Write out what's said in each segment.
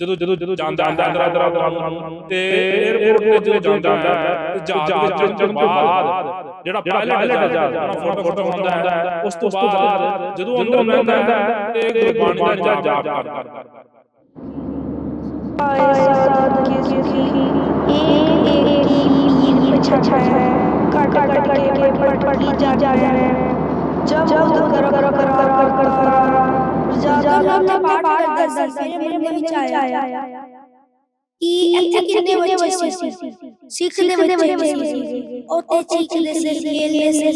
ਜਦੋਂ ਜਦੋਂ ਜਦੋਂ ਜਾਂਦਾ ਅੰਦਰ ਅੰਦਰ ਅੰਦਰ ਤੇ 에어ਪੋਰਟ ਤੇ ਜਦੋਂ ਜਾਂਦਾ ਤੇ ਜਹਾਜ਼ ਵਿੱਚ ਚੜ੍ਹਨ ਤੋਂ ਬਾਅਦ ਜਿਹੜਾ ਪਾਇਲਟ ਹੈ ਜਹਾਜ਼ ਆਪਣਾ ਫੋਟੋ ਹੁੰਦਾ ਹੈ ਉਸ ਤੋਂ ਬਾਅਦ ਜਦੋਂ ਅੰਦਰ ਲੈਂਦਾ ਹੈ ਤੇ ਗੁਰਬਾਣੀ ਦਾ ਜਾਪ ਕਰਦਾ ਆਏ ਸਾਧ ਕੀ ਸੁਖੀ ਏਕ ਏਕ ਹੀ ਪਛਾਇਆ ਕਟ ਕਟ ਕੇ ਪਟ ਪਟ ਜਾ ਜਾ ਜਬ ਜਬ ਕਰ ਕਰ ਕਰ ਕਰ ਕਰ ਜਦ ਮੈਂ ਪਾਠ ਕਰਦਾ ਸੀ ਮੇਰੇ ਮਨ ਵਿੱਚ ਆਇਆ ਕਿ ਇੱਥੇ ਕਿੰਨੇ ਦੇ ਸੀ? ਉੱਥੇ ਚੀਕਦੇ ਸੀ ਖੇਲਦੇ ਸੀ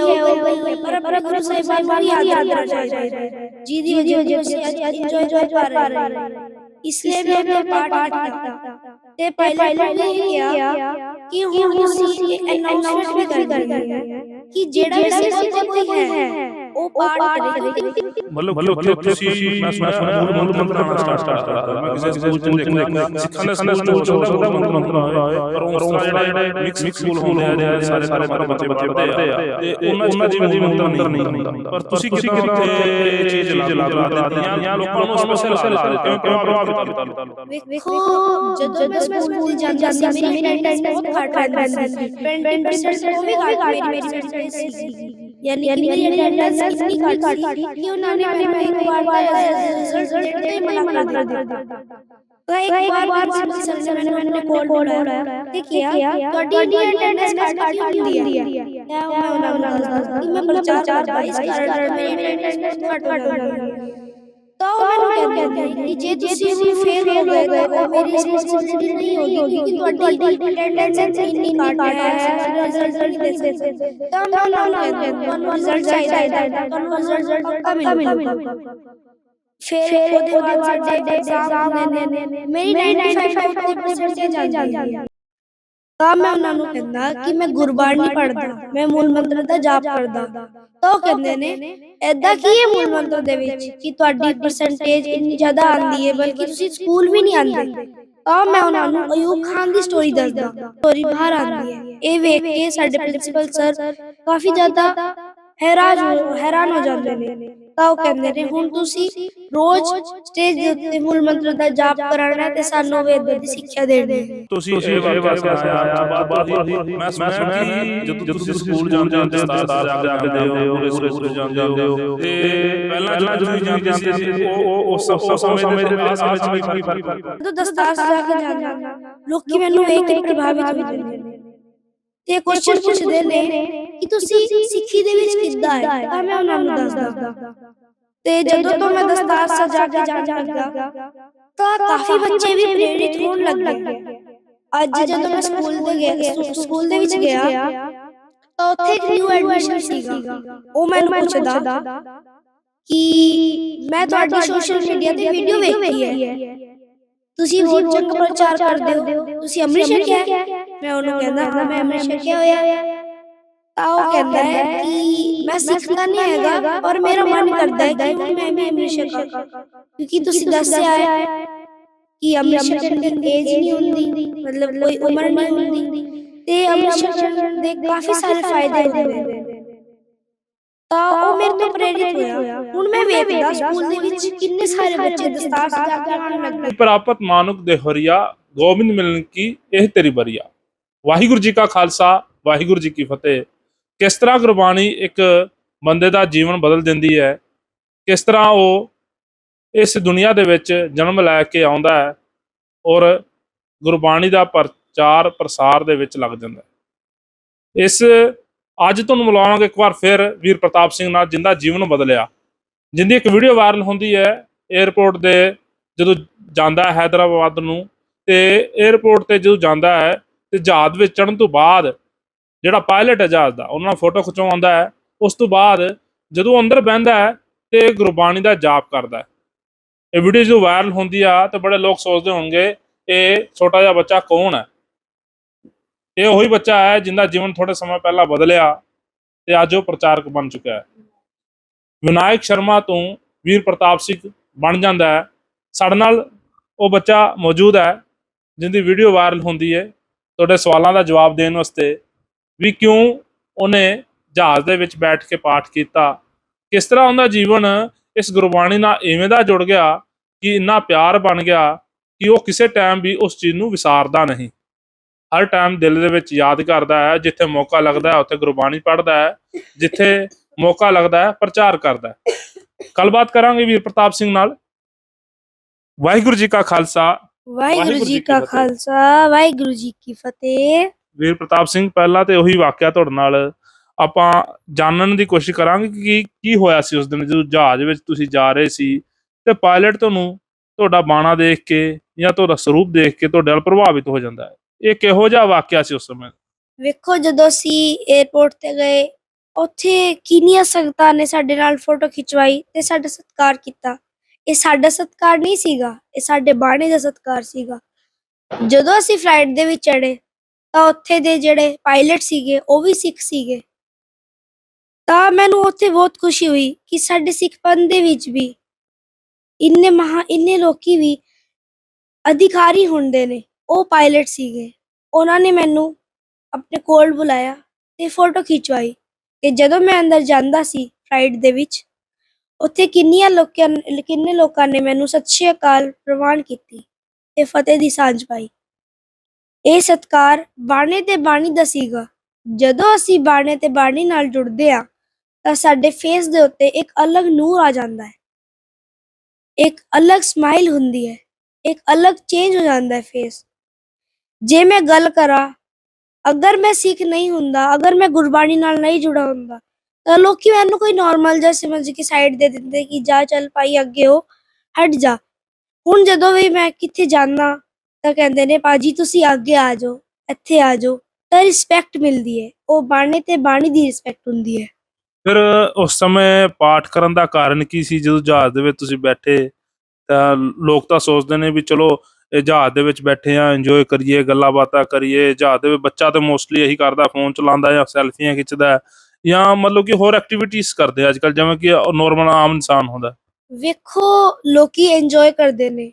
ਉਹ ਗਈ ਪਰ ਪਰ ਗੁਰੂ ਸਾਹਿਬਾਨ ਬਾਰੇ ਯਾਦ ਆ ਜਾਏ। ਜੀ ਦੀ ਵਜ੍ਹਾ ਸੇ ਅੱਜ ਇਸ ਲਈ ਮੈਂ ਪਾਠ ਕੀਤਾ। ਉਹ ਪਾਠ ਕਰੇ ਮਤਲਬ ਕਿ ਉੱਥੇ ਤੁਸੀਂ ਮੈਂ ਸੁਣਿਆ ਮੂਲ ਮੰਤਰ ਮੰਤਰਾਣਾ ਸਟਾਰਟ ਕਰਤਾ ਮੈਂ ਕਿਸੇ ਸਕੂਲ ਚ ਦੇਖਿਆ ਸਿੱਖਾਂ ਦੇ ਸਕੂਲ ਚ ਹੋ ਸਕਦਾ ਮੰਤਰ ਮੰਤਰ ਹੋਏ ਪਰ ਉਸ ਤਰ੍ਹਾਂ ਜਿਹੜੇ ਮਿਕਸ ਮਿਕਸ ਸਕੂਲ ਹੁੰਦੇ ਆ ਜਿਹੜੇ ਸਾਰੇ ਸਾਰੇ ਮਾਰੇ ਬੱਚੇ ਪੜ੍ਹਦੇ ਆ ਤੇ ਉਹਨਾਂ ਚ ਜਿਵੇਂ ਮੰਤਰ ਨਹੀਂ ਹੁੰਦਾ ਪਰ ਤੁਸੀਂ ਕਿਤੇ ਕਿਤੇ ਇਹ ਚੀਜ਼ ਲਾ ਲਾ ਦਿੱਤੀ ਜਾਂ ਲੋਕਾਂ ਨੂੰ ਸਮੱਸਿਆ ਲਾ ਦਿੱਤੀ ਕਿਉਂ ਕਿਉਂ ਪ੍ਰਭਾਵਿਤ ਕੀਤਾ ਵੇਖੋ ਜਦੋਂ ਮੈਂ ਸਕੂਲ ਜਾਂਦਾ ਸੀ ਮੇਰੀ ਅਟੈਂਡੈਂਸ ਬਹੁਤ ਘੱਟ ਰਹਿੰਦੀ ਸੀ 20% ਉਹ ਵੀ ਘੱਟ ਮੇਰੀ ਮੇਰੀ ਅਟੈਂਡੈਂਸ ਸੀ ਯਾਨੀ ਕਿ ਮੇਰੀ ਅਟੈਂਡੈਂਸ ਇਤਨੀ ਘੱਟ ਸੀ ਕਿ ਉਹਨਾਂ ਨੇ ਮੈਨੂੰ ਇੱਕ ਵਾਰ ਦਾ ਰਿਜ਼ਲਟ ਦੇਣ ਤੇ ਮਨਾ ਕਰ ਦਿੱਤਾ तो एक बार बार प्रिंसिपल सर ने मैंने कॉल बुलाया ਤੇ ਕਿਹਾ ਤੁਹਾਡੀ ਅਟੈਂਡੈਂਸ ਘੱਟ ਕਿਉਂ ਹੁੰਦੀ ਹੈ ਮੈਂ ਉਹਨਾਂ ਨੂੰ ਦੱਸਦਾ ਕਿ ਮੈਂ ਪ੍ਰਚਾਰ ਕਰਦਾ ਇਸ ਕਾਰਨ ਮੇਰੀ ਅਟੈਂਡੈਂਸ ਘੱਟ ਘੱਟ ਹੁੰਦੀ ਹੈ ਤਾਂ ਉਹ ਮੈਨੂੰ ਕਹਿੰਦੇ ਨੇ ਕਿ ਜੇ ਤੁਸੀਂ ਵੀ ਫੇਲ ਹੋ ਗਏ ਤਾਂ ਮੇਰੀ ਰਿਸਪੌਂਸਿਬਿਲਟੀ ਨਹੀਂ ਹੋਗੀ ਕਿ ਤੁਹਾਡੀ ਅਟੈਂਡੈਂਸ ਇੰਨੀ ਘੱਟ ਹੈ ਰਿਜ਼ਲਟ ਨਹੀਂ ਦੇ ਸਕਦੇ ਤਾਂ ਮੈਂ ਉਹਨਾਂ ਨੂੰ ਕਹਿੰਦੇ ਤੁਹਾਨੂੰ ਰਿਜ਼ਲਟ ਚਾਹੀਦਾ ਹੈ ਤੁਹਾਨੂੰ ਰਿਜ਼ਲਟ ਪੱਕਾ ਮਿਲੂਗਾ ਫਿਰ ਉਹਦੇ ਬਾਅਦ ਸਾਡੇ ਐਗਜ਼ਾਮ ਹੁੰਦੇ ਨੇ ਮੇਰੀ 95% ਜਾਂਦੀ ਹੈ ਤਾਂ ਮੈਂ ਉਹਨਾਂ ਨੂੰ ਕਹਿੰਦਾ ਕਿ ਮੈਂ ਗੁਰਬਾਣੀ ਪੜ੍ਹਦਾ, ਮੈਂ ਮੂਲ ਮੰਤਰ ਦਾ ਜਾਪ ਕਰਦਾ। ਤਾਂ ਉਹ ਕਹਿੰਦੇ ਨੇ ਐਦਾਂ ਕੀ ਹੈ ਮੂਲ ਮੰਤਰ ਦੇ ਵਿੱਚ ਕਿ ਤੁਹਾਡੀ ਪਰਸੈਂਟੇਜ ਇੰਨੀ ਜ਼ਿਆਦਾ ਆਂਦੀ ਹੈ, ਬਲਕਿ ਤੁਸੀਂ ਸਕੂਲ ਵੀ ਨਹੀਂ ਆਂਦੇ ਤਾਂ ਮੈਂ ਉਹਨਾਂ ਨੂੰ ਅਯੂਬ ਖਾਨ ਦੀ ਸਟੋਰੀ ਦੱਸਦਾ। ਸਟੋਰੀ ਬਾਹਰ ਆਂਦੀ ਹੈ। ਇਹ ਵੇਖ ਕੇ ਸਾਡੇ ਪ੍ਰਿੰਸੀਪਲ ਸਰ ਕਾਫੀ ਜ਼ਿਆਦਾ ਹੈਰਾਨ ਹੋ ਹੈਰਾਨ ਹੋ ਜਾਂਦੇ ਨੇ। ਤਾਂ ਉਹ ਕਹਿੰਦੇ ਨੇ ਹੁਣ ਤੁਸੀਂ ਰੋਜ਼ ਸਟੇਜ ਦੇ ਉੱਤੇ ਮੂਲ ਮੰਤਰ ਦਾ ਜਾਪ ਕਰਾਉਣਾ ਤੇ ਸਾਨੂੰ ਵੇਦ ਦੀ ਸਿੱਖਿਆ ਦੇਣੀ ਹੈ। ਤੁਸੀਂ ਇਹ ਵਾਕਿਆ ਸੁਣਾਇਆ ਬਾਅਦ ਬਾਅਦ ਮੈਂ ਸੁਣਿਆ ਕਿ ਜਦੋਂ ਤੁਸੀਂ ਸਕੂਲ ਜਾਂਦੇ ਹੋ ਤੇ ਦਸਤਾਰ ਜਾਗਦੇ ਹੋ ਪੂਰੇ ਸਕੂਲ ਜਾਂਦੇ ਹੋ। ਤੇ ਪਹਿਲਾਂ ਜਦੋਂ ਤੁਸੀਂ ਜਾਂਦੇ ਸੀ ਉਹ ਉਹ ਉਸ ਸਮੇਂ ਦੇ ਆਸ ਵਿੱਚ ਵੀ ਫ਼ਰਕ ਜਦੋਂ ਦਸਤਾਰ ਸਜਾ ਕੇ ਜਾਂਦਾ ਲੋਕੀ ਮੈਨੂੰ ਵੇਖ ਕੇ ਪ੍ਰਭਾਵਿਤ ਹੋ ਜਾਂਦੇ ਨੇ। ਤੇ ਕੁਐਸਚਨ ਪੁੱਛਦੇ ਨੇ ਕਿ ਤੁਸੀਂ ਸਿੱਖੀ ਦੇ ਵਿੱਚ ਕਿੱਦਾਂ ਹੈ ਤਾਂ ਮੈਂ ਉਹਨਾਂ ਨੂੰ ਦੱਸਦਾ। ਤੇ ਜਦੋਂ ਤੋਂ ਮੈਂ ਦਸਤਾਰ ਸਜਾ ਕੇ ਜਾਣ ਲੱਗਾ ਤਾਂ ਕਾਫੀ ਬੱਚੇ ਵੀ ਪ੍ਰੇਰਿਤ ਹੋਣ ਲੱਗੇ। ਅੱਜ ਜਦੋਂ ਮੈਂ ਸਕੂਲ ਦੇ ਗਿਆ ਸਕੂਲ ਦੇ ਵਿੱਚ ਗਿਆ ਤਾਂ ਉੱਥੇ ਇੱਕ ਨਿਊ ਐਡਮਿਸ਼ਨ ਸੀਗਾ। ਉਹ ਮੈਨੂੰ ਪੁੱਛਦਾ ਕਿ ਮੈਂ ਤੁਹਾਡੀ ਸੋਸ਼ਲ ਮੀਡੀਆ ਤੇ ਵੀਡੀਓ ਵੇਖੀ ਹੈ। ਤੁਸੀਂ ਹੋਰ ਚੰਗਾ ਪ੍ਰਚਾਰ ਕਰਦੇ ਹੋ। ਤੁਸੀਂ ਅੰਮ੍ਰਿਤ ਛਕਿਆ ਮੈਂ ਉਹਨੂੰ ਕਹਿੰਦਾ ਮੈਂ ਅੰਮ੍ਰਿਤ ਛਕਿਆ ਹੋਇਆ ਤਾਂ ਉਹ ਕਹਿੰਦਾ ਹੈ ਕਿ ਮੈਂ ਸਿੱਖਦਾ ਨਹੀਂ ਹੈਗਾ ਪਰ ਮੇਰਾ ਮਨ ਕਰਦਾ ਹੈ ਕਿ ਮੈਂ ਵੀ ਅੰਮ੍ਰਿਤ ਛਕਾਂ ਕਿਉਂਕਿ ਤੁਸੀਂ ਦੱਸਿਆ ਹੈ ਕਿ ਅੰਮ੍ਰਿਤ ਛਕਣ ਦੀ ਏਜ ਨਹੀਂ ਹੁੰਦੀ ਮਤਲਬ ਕੋਈ ਉਮਰ ਨਹੀਂ ਹੁੰਦੀ। ਤੇ ਅੰਮ੍ਰਿਤ ਛਕਣ ਦੇ ਕਾਫੀ ਸਾਰੇ ਫਾਇਦੇ ਹੁੰਦੇ ਨੇ। ਤਾਂ ਉਹ ਮੇਰੇ ਤੋਂ ਪ੍ਰੇਰਿਤ ਹੋਇਆ। ਹੁਣ ਮੈਂ ਵੇਖਦਾ ਸਕੂਲ ਦੇ ਵਿੱਚ ਕਿੰਨੇ ਸਾਰੇ ਬੱਚੇ ਦਸਤਾਰ ਸਜਾ ਕੇ ਆਉਣ ਲੱਗੇ। ਪ੍ਰਾਪਤ ਮਾਨੁਕ ਦੇ ਹਰੀਆ ਗੋਬਿੰਦ ਮਿਲਨ ਕੀ ਇਹ ਤੇਰੀ ਬਰੀਆ ਵਾਹਿਗੁਰੂ ਜੀ ਕਾ ਖਾਲਸਾ ਵਾਹਿਗੁਰੂ ਜੀ ਕੀ ਫਤਿਹ ਕਿਸ ਤਰ੍ਹਾਂ ਗੁਰਬਾਣੀ ਇੱਕ ਬੰਦੇ ਦਾ ਜੀਵਨ ਬਦਲ ਦਿੰਦੀ ਹੈ, ਕਿਸ ਤਰ੍ਹਾਂ ਉਹ ਇਸ ਦੁਨੀਆ ਦੇ ਵਿੱਚ ਜਨਮ ਲੈ ਕੇ ਆਉਂਦਾ ਹੈ ਔਰ ਗੁਰਬਾਣੀ ਦਾ ਪ੍ਰਚਾਰ ਪ੍ਰਸਾਰ ਦੇ ਵਿੱਚ ਲੱਗ ਜਾਂਦਾ ਹੈ। ਇਸ ਅੱਜ ਤੁਹਾਨੂੰ ਮਿਲਾਵਾਂਗੇ ਇੱਕ ਵਾਰ ਫਿਰ ਵੀਰ ਪ੍ਰਤਾਪ ਸਿੰਘ ਨਾਲ ਜਿੰਦਾ ਜੀਵਨ ਬਦਲਿਆ। ਜਿੰਦੀ ਇੱਕ ਵੀਡੀਓ ਵਾਇਰਲ ਹੁੰਦੀ ਹੈ 에어ਪੋਰਟ ਦੇ ਜਦੋਂ ਜਾਂਦਾ ਹੈਦਰਾਬਾਦ ਨੂੰ ਤੇ 에어ਪੋਰਟ ਤੇ ਜਦੋਂ ਜਾਂਦਾ ਹੈ ਤੇ ਜਹਾਜ਼ ਵਿੱਚ ਚੜਨ ਤੋਂ ਬਾਅਦ ਜਿਹੜਾ ਪਾਇਲਟ ਹੈ ਜਹਾਜ਼ ਦਾ, ਉਹਨਾਂ ਨਾਲ ਫੋਟੋ ਖਿਚਵਾਉਂਦਾ ਹੈ। ਉਸ ਤੋਂ ਬਾਅਦ ਜਦੋਂ ਅੰਦਰ ਬਹਿੰਦਾ ਹੈ ਤੇ ਗੁਰਬਾਣੀ ਦਾ ਜਾਪ ਕਰਦਾ ਹੈ। ਇਹ ਵੀਡੀਓ ਜਦੋਂ ਵਾਇਰਲ ਹੁੰਦੀ ਆ ਤੇ ਬੜੇ ਲੋਕ ਸੋਚਦੇ ਹੋਣਗੇ, ਇਹ ਛੋਟਾ ਜਿਹਾ ਬੱਚਾ ਕੌਣ ਹੈ? ਇਹ ਉਹੀ ਬੱਚਾ ਹੈ ਜਿੰਦਾ ਜੀਵਨ ਥੋੜੇ ਸਮਾਂ ਪਹਿਲਾਂ ਬਦਲਿਆ ਤੇ ਅੱਜ ਉਹ ਪ੍ਰਚਾਰਕ ਬਣ ਚੁੱਕਾ ਹੈ। ਵਿਨਾਇਕ ਸ਼ਰਮਾ ਤੋਂ ਵੀਰ ਪ੍ਰਤਾਪ ਸਿੰਘ ਬਣ ਜਾਂਦਾ ਹੈ। ਸਾਡੇ ਨਾਲ ਉਹ ਬੱਚਾ ਮੌਜੂਦ ਹੈ, ਜਿੰਦੀ ਵੀਡੀਓ ਵਾਇਰਲ ਹੁੰਦੀ ਹੈ। ਤੁਹਾਡੇ ਸਵਾਲਾਂ ਦਾ ਜਵਾਬ ਦੇਣ ਵਾਸਤੇ ਵੀ ਕਿਉਂ ਉਹਨੇ ਜਹਾਜ਼ ਦੇ ਵਿੱਚ ਬੈਠ ਕੇ ਪਾਠ ਕੀਤਾ? ਕਿਸ ਤਰ੍ਹਾਂ ਉਹਦਾ ਜੀਵਨ ਇਸ ਗੁਰਬਾਣੀ ਨਾਲ ਇਵੇਂ ਦਾ ਜੁੜ ਗਿਆ ਕਿ ਇੰਨਾ ਪਿਆਰ ਬਣ ਗਿਆ ਕਿ ਉਹ ਕਿਸੇ ਟਾਈਮ ਵੀ ਉਸ ਚੀਜ਼ ਨੂੰ ਵਿਸਾਰਦਾ ਨਹੀਂ। ਹਰ ਟਾਈਮ ਦਿਲ ਦੇ ਵਿੱਚ ਯਾਦ ਕਰਦਾ ਹੈ ਜਿੱਥੇ ਮੌਕਾ ਲੱਗਦਾ ਹੈ ਉੱਥੇ ਗੁਰਬਾਣੀ ਪੜ੍ਹਦਾ ਹੈ ਜਿੱਥੇ ਮੌਕਾ ਲੱਗਦਾ ਹੈ ਪ੍ਰਚਾਰ ਕਰਦਾ ਹੈ। ਗੱਲਬਾਤ ਕਰਾਂਗੇ ਵੀਰ ਪ੍ਰਤਾਪ ਸਿੰਘ ਨਾਲ। ਵਾਹਿਗੁਰੂ ਜੀ ਕਾ ਖਾਲਸਾ। ਵਾਹਿਗੁਰੂ ਜੀ ਕੀ। ਖਾਲਸਾ ਵਾਹਿਗੁਰੂ ਜੀ ਕੀ ਫਤਿਹ। ਵੀਰ ਪ੍ਰਤਾਪ ਸਿੰਘ, ਪਹਿਲਾਂ ਤੇ ਉਹੀ ਵਾਕਿਆ ਤੁਹਾਡੇ ਨਾਲ। ਆਪਾਂ ਜਾਣਨ ਦੀ ਕੋਸ਼ਿਸ਼ ਕਰਾਂਗੇ ਕਿ ਕੀ ਹੋਇਆ ਸੀ ਉਸ ਦਿਨ ਜਦੋਂ ਜਹਾਜ਼ ਵਿੱਚ ਤੁਸੀਂ ਜਾ ਰਹੇ ਸੀ ਤੇ ਪਾਇਲਟ ਤੁਹਾਨੂੰ ਤੁਹਾਡਾ ਬਾਣਾ ਦੇਖ ਕੇ ਜਾਂ ਤੁਹਾਡਾ ਸਰੂਪ ਦੇਖ ਕੇ ਤੁਹਾਡੇ ਨਾਲ ਪ੍ਰਭਾਵਿਤ ਹੋ ਜਾਂਦਾ ਹੈ। ਇਹ ਕਿਹੋ ਜਿਹਾ ਵਾਕਿਆ ਸੀ ਉਸ ਸਮੇਂ? ਵੇਖੋ, ਜਦੋਂ ਅਸੀਂ 에어ਪੋਰਟ ਤੇ ਗਏ, ਉੱਥੇ ਕਿੰਨੀਆਂ ਸੰਗਤਾਂ ਨੇ ਸਾਡੇ ਨਾਲ ਫੋਟੋ ਖਿਚਵਾਈ ਤੇ ਸਾਡਾ ਸਤਿਕਾਰ ਕੀਤਾ। ਇਹ ਸਾਡਾ ਸਤਿਕਾਰ ਨਹੀਂ ਸੀਗਾ, ਇਹ ਸਾਡੇ ਬਾਣੇ ਦਾ ਸਤਿਕਾਰ ਸੀਗਾ। ਜਦੋਂ ਅਸੀਂ ਫਲਾਈਟ ਦੇ ਵਿੱਚ ਚੜੇ ਤਾਂ ਉੱਥੇ ਦੇ ਜਿਹੜੇ ਪਾਇਲਟ ਸੀਗੇ, ਉਹ ਵੀ ਸਿੱਖ ਸੀਗੇ। ਤਾਂ ਮੈਨੂੰ ਉੱਥੇ ਬਹੁਤ ਖੁਸ਼ੀ ਹੋਈ ਕਿ ਸਾਡੇ ਸਿੱਖ ਪੰਥ ਦੇ ਵਿੱਚ ਵੀ ਇੰਨੇ ਮਹਾ, ਇੰਨੇ ਲੋਕੀ ਵੀ ਅਧਿਕਾਰੀ ਹੁੰਦੇ ਨੇ, ਉਹ ਪਾਇਲਟ ਸੀਗੇ। ਉਹਨਾਂ ਨੇ ਮੈਨੂੰ ਆਪਣੇ ਕੋਲ ਬੁਲਾਇਆ ਤੇ ਫੋਟੋ ਖਿਚਵਾਈ ਤੇ ਜਦੋਂ ਮੈਂ ਅੰਦਰ ਜਾਂਦਾ ਸੀ ਫਲਾਈਟ ਦੇ ਵਿੱਚ, ਉੱਥੇ ਕਿੰਨੀਆਂ ਲੋਕਾਂ, ਕਿੰਨੇ ਲੋਕਾਂ ਨੇ ਮੈਨੂੰ ਸਤਿ ਸ਼੍ਰੀ ਅਕਾਲ ਪ੍ਰਵਾਨ ਕੀਤੀ ਤੇ ਫਤਿਹ ਦੀ ਸਾਂਝ ਪਾਈ। ਇਹ ਸਤਕਾਰ ਬਾਣੇ ਤੇ ਬਾਣੀ ਦਾ ਸੀਗਾ। ਜਦੋਂ ਅਸੀਂ ਬਾਣੇ ਤੇ ਬਾਣੀ ਨਾਲ ਜੁੜਦੇ ਆ ਤਾਂ ਸਾਡੇ ਫੇਸ ਦੇ ਉੱਤੇ ਇੱਕ ਅਲੱਗ ਨੂਰ ਆ ਜਾਂਦਾ ਹੈ। ਇੱਕ ਅਲੱਗ ਸਮਾਈਲ ਹੁੰਦੀ ਹੈ, ਇੱਕ ਅਲੱਗ ਚੇਂਜ ਹੋ ਜਾਂਦਾ ਹੈ ਫੇਸ ਜੇ ਮੈਂ ਗੱਲ ਕਰਾਂ, ਅਗਰ ਮੈਂ ਸਿੱਖ ਨਹੀਂ ਹੁੰਦਾ, ਅਗਰ ਮੈਂ ਗੁਰਬਾਣੀ ਨਾਲ ਨਹੀਂ ਜੁੜਾ ਹੁੰਦਾ, ਤਾਂ ਲੋਕੀ ਮੈਨੂੰ ਕੋਈ ਨਾਰਮਲ ਜਿਹਾ ਸਮਝ ਕੇ ਸਾਈਡ ਦੇ ਦਿੰਦੇ ਕਿ ਜਾ ਚੱਲ ਭਾਈ ਅੱਗੇ ਹੋ, ਹਟ ਜਾ। ਹੁਣ ਜਦੋਂ ਵੀ ਮੈਂ ਕਿੱਥੇ ਜਾਣਾ ਤਾਂ ਕਹਿੰਦੇ ਨੇ ਪਾਜੀ ਤੁਸੀਂ ਅੱਗੇ ਆ ਜਾਓ ਇੱਥੇ ਆ ਜਾਓ। ਤਾਂ ਰਿਸਪੈਕਟ ਮਿਲਦੀ ਹੈ। ਉਹ ਬਾਣੇ ਤੇ ਬਾਣੀ ਦੀ ਰਿਸਪੈਕਟ ਹੁੰਦੀ ਹੈ। ਫਿਰ ਉਸ ਸਮੇਂ ਪਾਠ ਕਰਨ ਦਾ ਕਾਰਨ ਕੀ ਸੀ? ਜਦੋਂ ਜਹਾਜ਼ ਦੇ ਵਿੱਚ ਤੁਸੀਂ ਬੈਠੇ ਤਾਂ ਲੋਕ ਤਾਂ ਸੋਚਦੇ ਨੇ ਵੀ ਚਲੋ ਇਹ ਜਹਾਜ਼ ਦੇ ਵਿੱਚ ਬੈਠੇ ਆ ਇੰਜੋਏ ਕਰੀਏ ਗੱਲਾਂ ਬਾਤਾਂ ਕਰੀਏ। ਜਹਾਜ਼ ਦੇ ਵਿੱਚ ਬੱਚਾ ਤਾਂ ਮੋਸਟਲੀ ਇਹੀ ਕਰਦਾ ਫੋਨ ਚਲਾਉਂਦਾ ਜਾਂ ਸੈਲਫੀਆਂ ਖਿੱਚਦਾ ਜਾਂ ਮਤਲਬ ਕਿ ਹੋਰ ਐਕਟੀਵਿਟੀਜ਼ ਕਰਦੇ ਆ। ਅੱਜਕੱਲ ਜਿਵੇਂ ਕਿ ਨਾਰਮਲ ਆਮ ਇਨਸਾਨ ਹੁੰਦਾ। ਵੇਖੋ ਲੋਕੀ ਇੰਜੋਏ ਕਰਦੇ ਨੇ।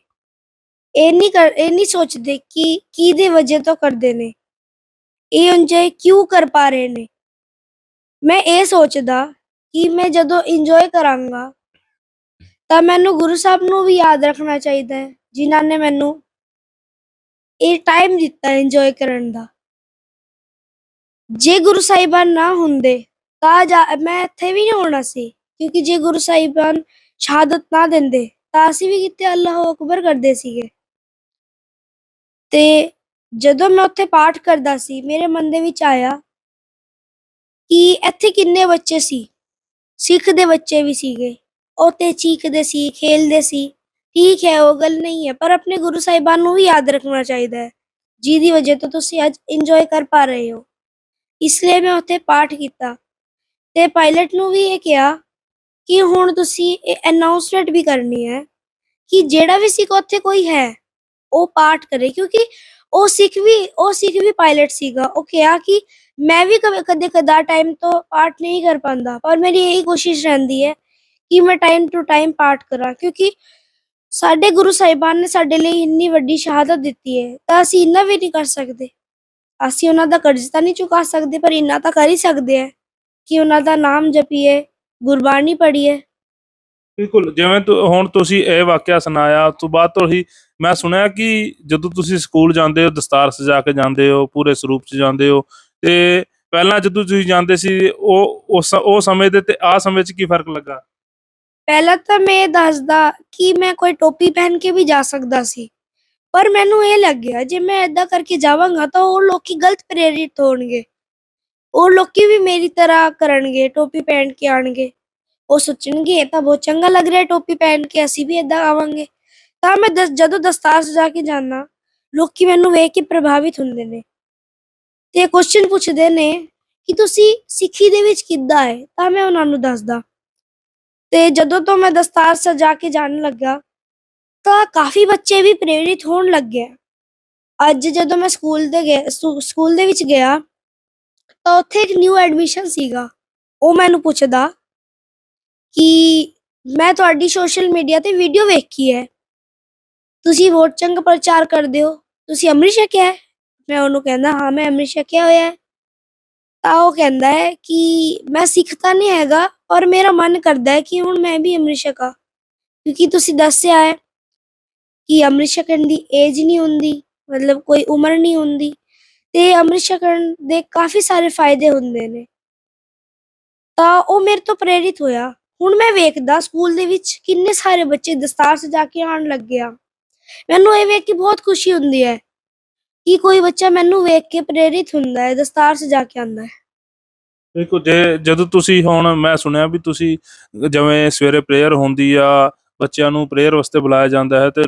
ਇਹ ਨਹੀਂ ਕਰ, ਇਹ ਨਹੀਂ ਸੋਚਦੇ ਕਿ ਕਿਹਦੇ ਵਜ੍ਹਾ ਤੋਂ ਕਰਦੇ ਨੇ। ਇਹ ਇੰਜੋਏ ਕਿਉਂ ਕਰ ਪਾ ਰਹੇ ਨੇ? ਮੈਂ ਇਹ ਸੋਚਦਾ ਕਿ ਮੈਂ ਜਦੋਂ ਇੰਜੋਏ ਕਰਾਂਗਾ, ਤਾਂ ਮੈਨੂੰ ਗੁਰੂ ਸਾਹਿਬ ਨੂੰ ਵੀ ਯਾਦ ਰੱਖਣਾ ਚਾਹੀਦਾ ਹੈ, ਜਿਨ੍ਹਾਂ ਨੇ ਮੈਨੂੰ ਇਹ ਟਾਈਮ ਦਿੱਤਾ ਇੰਜੋਏ ਕਰਨ ਦਾ। ਜੇ ਗੁਰੂ ਸਾਹਿਬਾਨ ਨਾ ਹੁੰਦੇ, ਤਾਂ ਜਾ- ਮੈਂ ਇੱਥੇ ਵੀ ਨਹੀਂ ਹੋਣਾ ਸੀ, ਕਿਉਂਕਿ ਜੇ ਗੁਰੂ ਸਾਹਿਬਾਨ ਸ਼ਹਾਦਤ ਨਾ ਦਿੰਦੇ, ਤਾਂ ਅਸੀਂ ਵੀ ਕਿਤੇ ਅੱਲਾਹੁ ਅਕਬਰ ਕਰਦੇ ਸੀਗੇ। ਤੇ ਜਦੋਂ ਮੈਂ ਉੱਥੇ ਪਾਠ ਕਰਦਾ ਸੀ, ਮੇਰੇ ਮਨ ਦੇ ਵਿੱਚ ਆਇਆ ਕਿ ਇੱਥੇ ਕਿੰਨੇ ਬੱਚੇ ਸੀ। ਸਿੱਖ ਦੇ ਬੱਚੇ ਵੀ ਸੀਗੇ। ਉਹ ਤੇ ਚੀਕਦੇ ਸੀ, ਖੇਲਦੇ ਸੀ। ਠੀਕ ਹੈ, ਉਹ ਗੱਲ ਨਹੀਂ ਹੈ, ਪਰ ਆਪਣੇ ਗੁਰੂ ਸਾਹਿਬਾਨ ਨੂੰ ਵੀ ਯਾਦ ਰੱਖਣਾ ਚਾਹੀਦਾ ਹੈ। ਜਿਹਦੀ ਵਜ੍ਹਾ ਤੋਂ ਤੁਸੀਂ ਅੱਜ ਇੰਜੋਏ ਕਰ ਪਾ ਰਹੇ ਹੋ। ਇਸ ਲਈ ਮੈਂ ਉੱਥੇ ਪਾਠ ਕੀਤਾ ਤੇ ਪਾਇਲਟ ਨੂੰ ਵੀ ਇਹ ਕਿਹਾ ਕਿ ਹੁਣ ਤੁਸੀਂ ਇਹ ਅਨਾਉਂਸਮੈਂਟ ਵੀ ਕਰਨੀ ਹੈ ਕਿ ਜਿਹੜਾ ਵੀ ਸਿੱਖ ਉੱਥੇ ਕੋਈ ਹੈ ਉਹ ਪਾਠ ਕਰੇ, ਕਿਉਂਕਿ ਉਹ ਸਿੱਖ ਵੀ, ਉਹ ਸਿੱਖ ਵੀ ਪਾਇਲਟ ਸੀਗਾ। ਉਹ ਕਿਹਾ ਕਿ ਮੈਂ ਵੀ ਕਦੇ ਕਦੇ ਕਦਾ ਟਾਈਮ ਤੋਂ ਪਾਠ ਨਹੀਂ ਕਰ ਪਾਉਂਦਾ, ਪਰ ਮੇਰੀ ਇਹੀ ਕੋਸ਼ਿਸ਼ ਰਹਿੰਦੀ ਹੈ ਕਿ ਮੈਂ ਟਾਈਮ ਟੂ ਟਾਈਮ ਪਾਠ ਕਰਾਂ, ਕਿਉਂਕਿ ਸਾਡੇ ਗੁਰੂ ਸਾਹਿਬਾਨ ਨੇ ਸਾਡੇ ਲਈ ਇੰਨੀ ਵੱਡੀ ਸ਼ਹਾਦਤ ਦਿੱਤੀ ਹੈ, ਤਾਂ ਅਸੀਂ ਇੰਨਾ ਵੀ ਨਹੀਂ ਕਰ ਸਕਦੇ। ਅਸੀਂ ਉਹਨਾਂ ਦਾ ਕਰਜ਼ ਤਾਂ ਨਹੀਂ ਚੁਕਾ ਸਕਦੇ, ਪਰ ਇੰਨਾ ਤਾਂ ਕਰ ਹੀ ਸਕਦੇ ਆ ਕਿ ਉਹਨਾਂ ਦਾ ਨਾਮ ਜਪੀਏ, ਗੁਰਬਾਣੀ ਪੜ੍ਹੀਏ। ਬਿਲਕੁਲ, ਜਿਵੇਂ ਤੁ- ਹੁਣ ਤੁਸੀਂ ਇਹ ਵਾਕਿਆ ਸੁਣਾਇਆ, ਉਸ ਤੋਂ ਬਾਅਦ ਤੋਂ ਹੀ ਮੈਂ ਸੁਣਿਆ ਕਿ ਜਦੋਂ ਤੁਸੀਂ ਸਕੂਲ ਜਾਂਦੇ ਹੋ, ਦਸਤਾਰ ਸਜਾ ਕੇ ਜਾਂਦੇ ਹੋ, ਪੂਰੇ ਸਰੂਪ 'ਚ ਜਾਂਦੇ ਹੋ, ਤੇ ਪਹਿਲਾਂ ਜਦੋਂ ਤੁਸੀਂ ਜਾਂਦੇ ਸੀ, ਉਹ, ਉਸ, ਉਹ ਸਮੇਂ ਦੇ ਤੇ ਆ ਸਮੇਂ 'ਚ ਕੀ ਫ਼ਰਕ ਲੱਗਾ? ਪਹਿਲਾਂ ਤਾਂ ਮੈਂ ਇਹ ਦੱਸਦਾ ਕਿ ਮੈਂ ਕੋਈ ਟੋਪੀ ਪਹਿਨ ਕੇ ਵੀ ਜਾ ਸਕਦਾ ਸੀ, ਪਰ ਮੈਨੂੰ ਇਹ ਲੱਗਿਆ ਜੇ ਮੈਂ ਏਦਾਂ ਕਰਕੇ ਜਾਵਾਂਗਾ ਤਾਂ ਉਹ ਲੋਕੀ ਗਲਤ ਪ੍ਰੇਰਿਤ ਹੋਣਗੇ, ਉਹ ਲੋਕੀ ਵੀ ਮੇਰੀ ਤਰ੍ਹਾਂ ਕਰਨਗੇ, ਟੋਪੀ ਪਹਿਨ ਕੇ ਆਣਗੇ ਉਹ ਸੋਚਣਗੇ, ਇਹ ਤਾਂ ਬਹੁਤ ਚੰਗਾ ਲੱਗ ਰਿਹਾ ਟੋਪੀ ਪਹਿਨ ਕੇ, ਅਸੀਂ ਵੀ ਏਦਾਂ ਆਵਾਂਗੇ। ਤਾਂ ਮੈਂ ਦਸ- ਜਦੋਂ ਦਸਤਾਰ ਸਜਾ ਕੇ ਜਾਣਾ ਲੋਕੀ ਮੈਨੂੰ ਵੇਖ ਕੇ ਪ੍ਰਭਾਵਿਤ ਹੁੰਦੇ ਨੇ। ਤੇ ਕੁਐਸਚਨ ਪੁੱਛਦੇ ਨੇ ਕਿ ਤੁਸੀਂ ਸਿੱਖੀ ਦੇ ਵਿੱਚ ਕਿੱਦਾਂ ਹੈ ਤਾਂ ਮੈਂ ਉਹਨਾਂ ਨੂੰ ਦੱਸਦਾ। ਤੇ ਜਦੋਂ ਤੋਂ ਮੈਂ ਦਸਤਾਰ ਸਜਾ ਕੇ ਜਾਣ ਲੱਗਾ, ਤਾਂ ਕਾਫੀ ਬੱਚੇ ਵੀ ਪ੍ਰੇਰਿਤ ਹੋਣ ਲੱਗੇ ਅੱਜ ਜਦੋਂ ਮੈਂ ਸਕੂਲ ਦੇ ਗਿਆ ਸਕੂ- ਸਕੂਲ ਦੇ ਵਿੱਚ ਗਿਆ, ਤਾਂ ਉੱਥੇ ਇੱਕ ਨਿਊ ਐਡਮਿਸ਼ਨ ਸੀਗਾ। ਉਹ ਮੈਨੂੰ ਪੁੱਛਦਾ ਕਿ ਮੈਂ ਤੁਹਾਡੀ ਸੋਸ਼ਲ ਮੀਡੀਆ ਤੇ ਵੀਡੀਓ ਵੇਖੀ ਹੈ। ਤੁਸੀਂ ਵੋਟ ਚੰਗ ਪ੍ਰਚਾਰ ਕਰਦੇ ਹੋ। ਤੁਸੀਂ ਅੰਮ੍ਰਿਤ ਛਕਿਆ ਹੈ? ਮੈਂ ਉਹਨੂੰ ਕਹਿੰਦਾ, ਹਾਂ, ਮੈਂ ਅੰਮ੍ਰਿਤ ਛਕਿਆ ਹੋਇਆ ਹੈ। ਤਾਂ ਉਹ ਕਹਿੰਦਾ ਹੈ ਕਿ ਮੈਂ ਸਿੱਖ ਤਾਂ ਨਹੀਂ ਹੈਗਾ ਔਰ ਮੇਰਾ ਮਨ ਕਰਦਾ ਹੈ ਕਿ ਹੁਣ ਮੈਂ ਵੀ ਅੰਮ੍ਰਿਤ ਛਕਾਂ ਕਿਉਂਕਿ ਤੁਸੀਂ ਦੱਸਿਆ ਹੈ ਕਿ ਅੰਮ੍ਰਿਤ ਛਕਣ ਦੀ ਏਜ ਨਹੀਂ ਹੁੰਦੀ, ਮਤਲਬ ਕੋਈ ਉਮਰ ਨਹੀਂ ਹੁੰਦੀ। ਤੇ ਅੰਮ੍ਰਿਤ ਛਕਣ ਦੇ ਕਾਫੀ ਸਾਰੇ ਫਾਇਦੇ ਹੁੰਦੇ ਨੇ। ਤਾਂ ਉਹ ਮੇਰੇ ਤੋਂ ਪ੍ਰੇਰਿਤ ਹੋਇਆ। ਹੁਣ ਮੈਂ ਵੇਖਦਾ ਸਕੂਲ ਦੇ ਵਿੱਚ ਕਿੰਨੇ ਸਾਰੇ ਬੱਚੇ ਦਸਤਾਰ ਸਜਾ ਕੇ ਆਉਣ ਲੱਗੇ ਮੈਨੂੰ ਇਹ ਵੇਖ ਕੇ ਬਹੁਤ ਖੁਸ਼ੀ ਹੁੰਦੀ ਹੈ ਕਿ ਕੋਈ ਬੱਚਾ ਮੈਨੂੰ ਵੇਖ ਕੇ ਪ੍ਰੇਰਿਤ ਹੁੰਦਾ ਹੈ, ਦਸਤਾਰ ਸਜਾ ਕੇ ਆਉਂਦਾ ਹੈ। ਦੇਖੋ, ਜੇ, ਜਦੋਂ ਤੁਸੀਂ ਹੁਣ ਮੈਂ ਸੁਣਿਆ ਵੀ ਤੁਸੀਂ ਜਿਵੇਂ ਸਵੇਰੇ ਪ੍ਰੇਅਰ ਹੁੰਦੀ ਆ, ਬੱਚਿਆਂ ਨੂੰ ਪ੍ਰੇਅਰ ਵਾਸਤੇ ਬੁਲਾਇਆ ਜਾਂਦਾ ਹੈ ਤੇ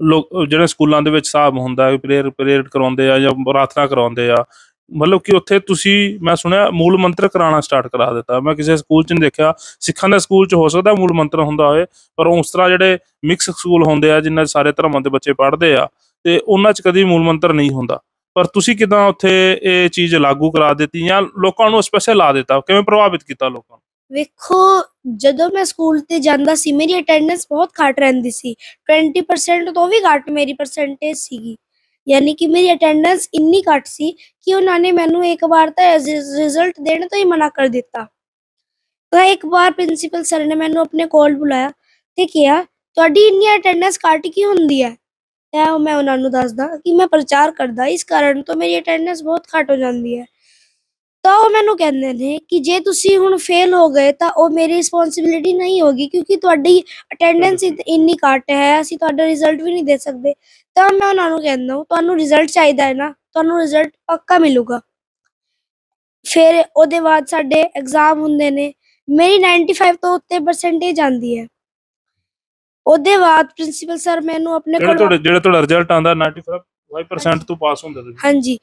ਲੋਕ, ਜਿਹੜੇ ਸਕੂਲਾਂ ਦੇ ਵਿੱਚ ਹਿਸਾਬ ਹੁੰਦਾ ਹੈ ਪ੍ਰੇਅਰ ਪ੍ਰੇਅਰ ਕਰਾਉਂਦੇ ਆ ਜਾਂ ਪ੍ਰਾਰਥਨਾ ਕਰਾਉਂਦੇ ਆ ਮਤਲਬ ਕਿ ਉੱਥੇ ਤੁਸੀਂ, ਮੈਂ ਸੁਣਿਆ ਮੂਲ ਮੰਤਰ ਕਰਾਉਣਾ ਸਟਾਰਟ ਕਰਾ ਦਿੱਤਾ। ਮੈਂ ਕਿਸੇ ਸਕੂਲ 'ਚ ਨਹੀਂ ਦੇਖਿਆ। ਸਿੱਖਾਂ ਦੇ ਸਕੂਲ 'ਚ ਹੋ ਸਕਦਾ ਮੂਲ ਮੰਤਰ ਹੁੰਦਾ ਹੋਵੇ, ਪਰ ਉਸ ਤਰ੍ਹਾਂ ਜਿਹੜੇ ਮਿਕਸ ਸਕੂਲ ਹੁੰਦੇ ਆ ਜਿਨ੍ਹਾਂ 'ਚ ਸਾਰੇ ਧਰਮਾਂ ਦੇ ਬੱਚੇ ਪੜ੍ਹਦੇ ਆ, ਤੇ ਉਹਨਾਂ 'ਚ ਕਦੀ ਮੂਲ ਮੰਤਰ ਨਹੀਂ ਹੁੰਦਾ। ਪਰ ਤੁਸੀਂ ਕਿਦਾਂ ਉੱਥੇ ਇਹ ਚੀਜ਼ ਲਾਗੂ ਕਰਾ ਦਿੱਤੀ ਜਾਂ ਲੋਕਾਂ ਨੂੰ ਸਪੈਸ਼ਲ ਲਾ ਦਿੱਤਾ? ਕਿਵੇਂ ਪ੍ਰਭਾਵਿਤ ਕੀਤਾ ਲੋਕਾਂ ਨੂੰ? ਵੇਖੋ, ਜਦੋਂ ਮੈਂ ਸਕੂਲ ਤੇ ਜਾਂਦਾ ਸੀ, ਮੇਰੀ ਅਟੈਂਡੈਂਸ ਬਹੁਤ ਘੱਟ ਰਹਿੰਦੀ ਸੀ। 20% ਤੋਂ ਵੀ ਘੱਟ ਮੇਰੀ ਪਰਸੈਂਟੇਜ ਸੀਗੀ। ਯਾਨੀ ਕਿ ਮੇਰੀ ਅਟੈਂਡੈਂਸ ਇੰਨੀ ਘੱਟ ਸੀ ਕਿ ਉਹਨਾਂ ਨੇ ਮੈਨੂੰ ਇੱਕ ਵਾਰ ਤਾਂ ਰਿਜ਼ਲਟ ਦੇਣ ਤੋਂ ਹੀ ਮਨਾ ਕਰ ਦਿੱਤਾ। ਤਾਂ ਇੱਕ ਵਾਰ ਪ੍ਰਿੰਸੀਪਲ ਸਰ ਨੇ ਮੈਨੂੰ ਆਪਣੇ ਕੋਲ ਬੁਲਾਇਆ ਤੇ ਕਿਹਾ ਤੁਹਾਡੀ ਇੰਨੀ ਅਟੈਂਡੈਂਸ ਘੱਟ ਕੀ ਹੁੰਦੀ ਹੈ? ਤਾਂ ਮੈਂ ਉਹਨਾਂ ਨੂੰ ਦੱਸਦਾ ਕਿ ਮੈਂ ਪ੍ਰਚਾਰ ਕਰਦਾ ਇਸ ਕਾਰਨ ਤੋਂ ਮੇਰੀ ਅਟੈਂਡੈਂਸ ਬਹੁਤ ਘੱਟ ਹੋ ਜਾਂਦੀ ਹੈ। ਤਾਂ ਉਹ ਮੈਨੂੰ ਕਹਿੰਦੇ ਨੇ ਕਿ ਜੇ ਤੁਸੀਂ ਹੁਣ ਫੇਲ ਹੋ ਗਏ ਤਾਂ ਉਹ ਮੇਰੀ ਰਿਸਪੌਂਸਿਬਿਲਿਟੀ ਨਹੀਂ ਹੋਗੀ ਕਿਉਂਕਿ ਤੁਹਾਡੀ ਅਟੈਂਡੈਂਸ ਇੰਨੀ ਘੱਟ ਹੈ ਅਸੀਂ ਤੁਹਾਡਾ ਰਿਜ਼ਲਟ ਵੀ ਨਹੀਂ ਦੇ ਸਕਦੇ। ਤਾਂ ਮੈਂ ਉਹਨਾਂ ਨੂੰ ਕਹਿੰਦਾ ਹਾਂ, ਤੁਹਾਨੂੰ ਰਿਜ਼ਲਟ ਚਾਹੀਦਾ ਹੈ ਨਾ ਤੁਹਾਨੂੰ ਰਿਜ਼ਲਟ ਪੱਕਾ ਮਿਲੂਗਾ। ਫਿਰ ਉਹਦੇ ਬਾਅਦ ਸਾਡੇ ਐਗਜ਼ਾਮ ਹੁੰਦੇ ਨੇ ਮੇਰੀ 95 ਤੋਂ ਉੱਤੇ ਪਰਸੈਂਟੇਜ ਆਂਦੀ ਹੈ। ਉਹਦੇ ਬਾਅਦ ਪ੍ਰਿੰਸੀਪਲ ਸਰ ਮੈਨੂੰ ਆਪਣੇ ਜਿਹੜਾ ਕੋਲ ਤੁਹਾਡੇ ਜਿਹੜਾ ਤੁਹਾਡਾ ਰਿਜ਼ਲਟ ਆਂਦਾ 95% ਤੋਂ ਪਾਸ ਹੁੰਦੇ ਤੁਸੀਂ ਹਾਂਜੀ। ਇਹ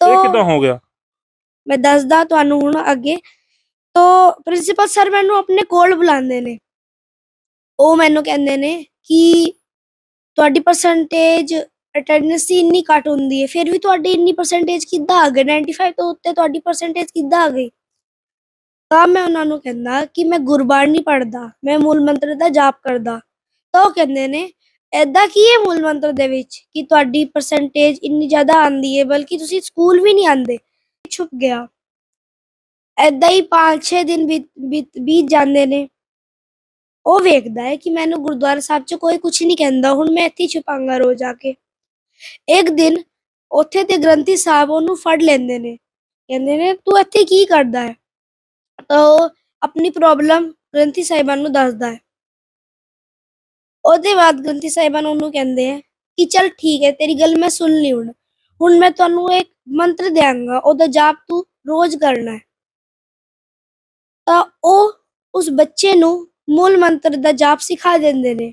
ਤਾਂ ਕਿਦਾਂ ਹੋ ਗਿਆ? ਮੈਂ ਦੱਸਦਾ ਤੁਹਾਨੂੰ ਹੁਣ ਅੱਗੇ। ਤੋਂ ਪ੍ਰਿੰਸੀਪਲ ਸਰ ਮੈਨੂੰ ਆਪਣੇ ਕੋਲ ਬੁਲਾਉਂਦੇ ਨੇ। ਉਹ ਮੈਨੂੰ ਕਹਿੰਦੇ ਨੇ ਕਿ ਤੁਹਾਡੀ ਪਰਸੈਂਟੇਜ ਅਟੈਂਡੈਂਸ ਦੀ ਇੰਨੀ ਘੱਟ ਹੁੰਦੀ ਹੈ, ਫਿਰ ਵੀ ਤੁਹਾਡੀ ਇੰਨੀ ਪਰਸੈਂਟੇਜ ਕਿੱਦਾਂ ਆ ਗਈ? 95 ਤੋਂ ਉੱਤੇ ਤੁਹਾਡੀ ਪਰਸੈਂਟੇਜ ਕਿੱਦਾਂ ਆ ਗਈ? ਤਾਂ ਮੈਂ ਉਹਨਾਂ ਨੂੰ ਕਹਿੰਦਾ ਕਿ ਮੈਂ ਗੁਰਬਾਣੀ ਪੜ੍ਹਦਾ, ਮੈਂ ਮੂਲ ਮੰਤਰ ਦਾ ਜਾਪ ਕਰਦਾ। ਤਾਂ ਉਹ ਕਹਿੰਦੇ ਨੇ ਐਦਾਂ ਕੀ ਹੈ ਮੂਲ ਮੰਤਰ ਦੇ ਵਿੱਚ ਕਿ ਤੁਹਾਡੀ ਪਰਸੈਂਟੇਜ ਇੰਨੀ ਜ਼ਿਆਦਾ ਆਂਦੀ ਹੈ, ਬਲਕਿ ਤੁਸੀਂ ਸਕੂਲ ਵੀ ਨਹੀਂ ਆਂਦੇ ਛੁਪ ਗਿਆ। ਐਦਾਂ ਹੀ 5-6 ਦਿਨ ਬੀਤ, ਬੀਤ- ਬੀਤ ਜਾਂਦੇ ਨੇ। ਉਹ ਵੇਖਦਾ ਹੈ ਕਿ ਮੈਨੂੰ ਗੁਰਦੁਆਰਾ ਸਾਹਿਬ 'ਚ ਕੋਈ ਕੁਝ ਨਹੀਂ ਕਹਿੰਦਾ। ਹੁਣ ਮੈਂ ਇੱਥੇ ਛੁਪਾਂਗਾ ਰੋਜ਼ ਆ ਕੇ। ਇੱਕ ਦਿਨ ਉੱਥੇ ਤੇ ਗ੍ਰੰਥੀ ਸਾਹਿਬ ਉਹਨੂੰ ਫੜ ਲੈਂਦੇ ਨੇ। ਕਹਿੰਦੇ ਨੇ, ਤੂੰ ਇੱਥੇ ਕੀ ਕਰਦਾ ਹੈ? ਤਾਂ ਉਹ ਆਪਣੀ ਪ੍ਰੋਬਲਮ ਗ੍ਰੰਥੀ ਸਾਹਿਬਾਨ ਨੂੰ ਦੱਸਦਾ ਹੈ। ਉਹਦੇ ਬਾਅਦ ਗ੍ਰੰਥੀ ਸਾਹਿਬਾਨ ਉਹਨੂੰ ਕਹਿੰਦੇ ਆ ਕਿ ਚਲ ਠੀਕ ਹੈ, ਤੇਰੀ ਗੱਲ ਮੈਂ ਸੁਣ ਲਈ ਹੁਣ। ਹੁਣ ਮੈਂ ਤੁਹਾਨੂੰ ਇੱਕ ਮੰਤਰ ਦਿਆਂਗਾ, ਉਹਦਾ ਜਾਪ ਤੂੰ ਰੋਜ਼ ਕਰਨਾ ਹੈ। ਤਾਂ ਉਹ ਉਸ ਬੱਚੇ ਨੂੰ ਮੂਲ ਮੰਤਰ ਦਾ ਜਾਪ ਸਿਖਾ ਦਿੰਦੇ ਨੇ।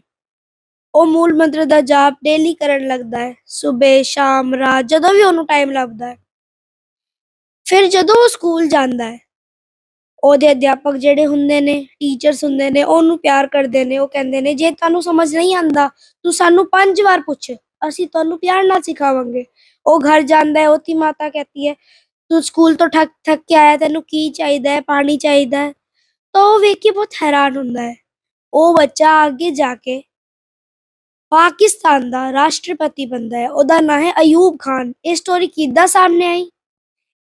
ਉਹ ਮੂਲ ਮੰਤਰ ਦਾ ਜਾਪ ਡੇਲੀ ਕਰਨ ਲੱਗਦਾ ਹੈ। ਸਵੇਰ ਸ਼ਾਮ, ਰਾਤ, ਜਦੋਂ ਵੀ ਉਹਨੂੰ ਟਾਈਮ ਲੱਭਦਾ ਹੈ। ਫਿਰ ਜਦੋਂ ਉਹ ਸਕੂਲ ਜਾਂਦਾ ਹੈ, ਉਹਦੇ ਅਧਿਆਪਕ ਜਿਹੜੇ ਹੁੰਦੇ ਨੇ ਟੀਚਰਸ ਹੁੰਦੇ ਨੇ, ਉਹਨੂੰ ਪਿਆਰ ਕਰਦੇ ਨੇ। ਉਹ ਕਹਿੰਦੇ ਨੇ, ਜੇ ਤੁਹਾਨੂੰ ਸਮਝ ਨਹੀਂ ਆਂਦਾ ਤੂੰ ਸਾਨੂੰ ਪੰਜ ਵਾਰ ਪੁੱਛ। ਅਸੀਂ ਤੁਹਾਨੂੰ ਪਿਆਰ ਨਾਲ ਸਿਖਾਵਾਂਗੇ। ਉਹ ਘਰ ਜਾਂਦਾ ਹੈ, ਉਹਦੀ ਮਾਤਾ ਕਹਤੀ ਹੈ, ਤੂੰ ਸਕੂਲ ਤੋਂ ਥੱਕ ਥੱਕ ਕੇ ਆਇਆ, ਤੈਨੂੰ ਕੀ ਚਾਹੀਦਾ ਹੈ? ਪਾਣੀ ਚਾਹੀਦਾ ਹੈ? ਤਾਂ ਉਹ ਵੇਖ ਕੇ ਬਹੁਤ ਹੈਰਾਨ ਹੁੰਦਾ ਹੈ। ਉਹ ਬੱਚਾ ਅੱਗੇ ਜਾ ਕੇ ਪਾਕਿਸਤਾਨ ਦਾ ਰਾਸ਼ਟਰਪਤੀ ਬਣਦਾ ਹੈ। ਉਹਦਾ ਨਾਂ ਹੈ ਅਯੂਬ ਖਾਨ। ਇਹ ਸਟੋਰੀ ਕਿੱਦਾਂ ਸਾਹਮਣੇ ਆਈ?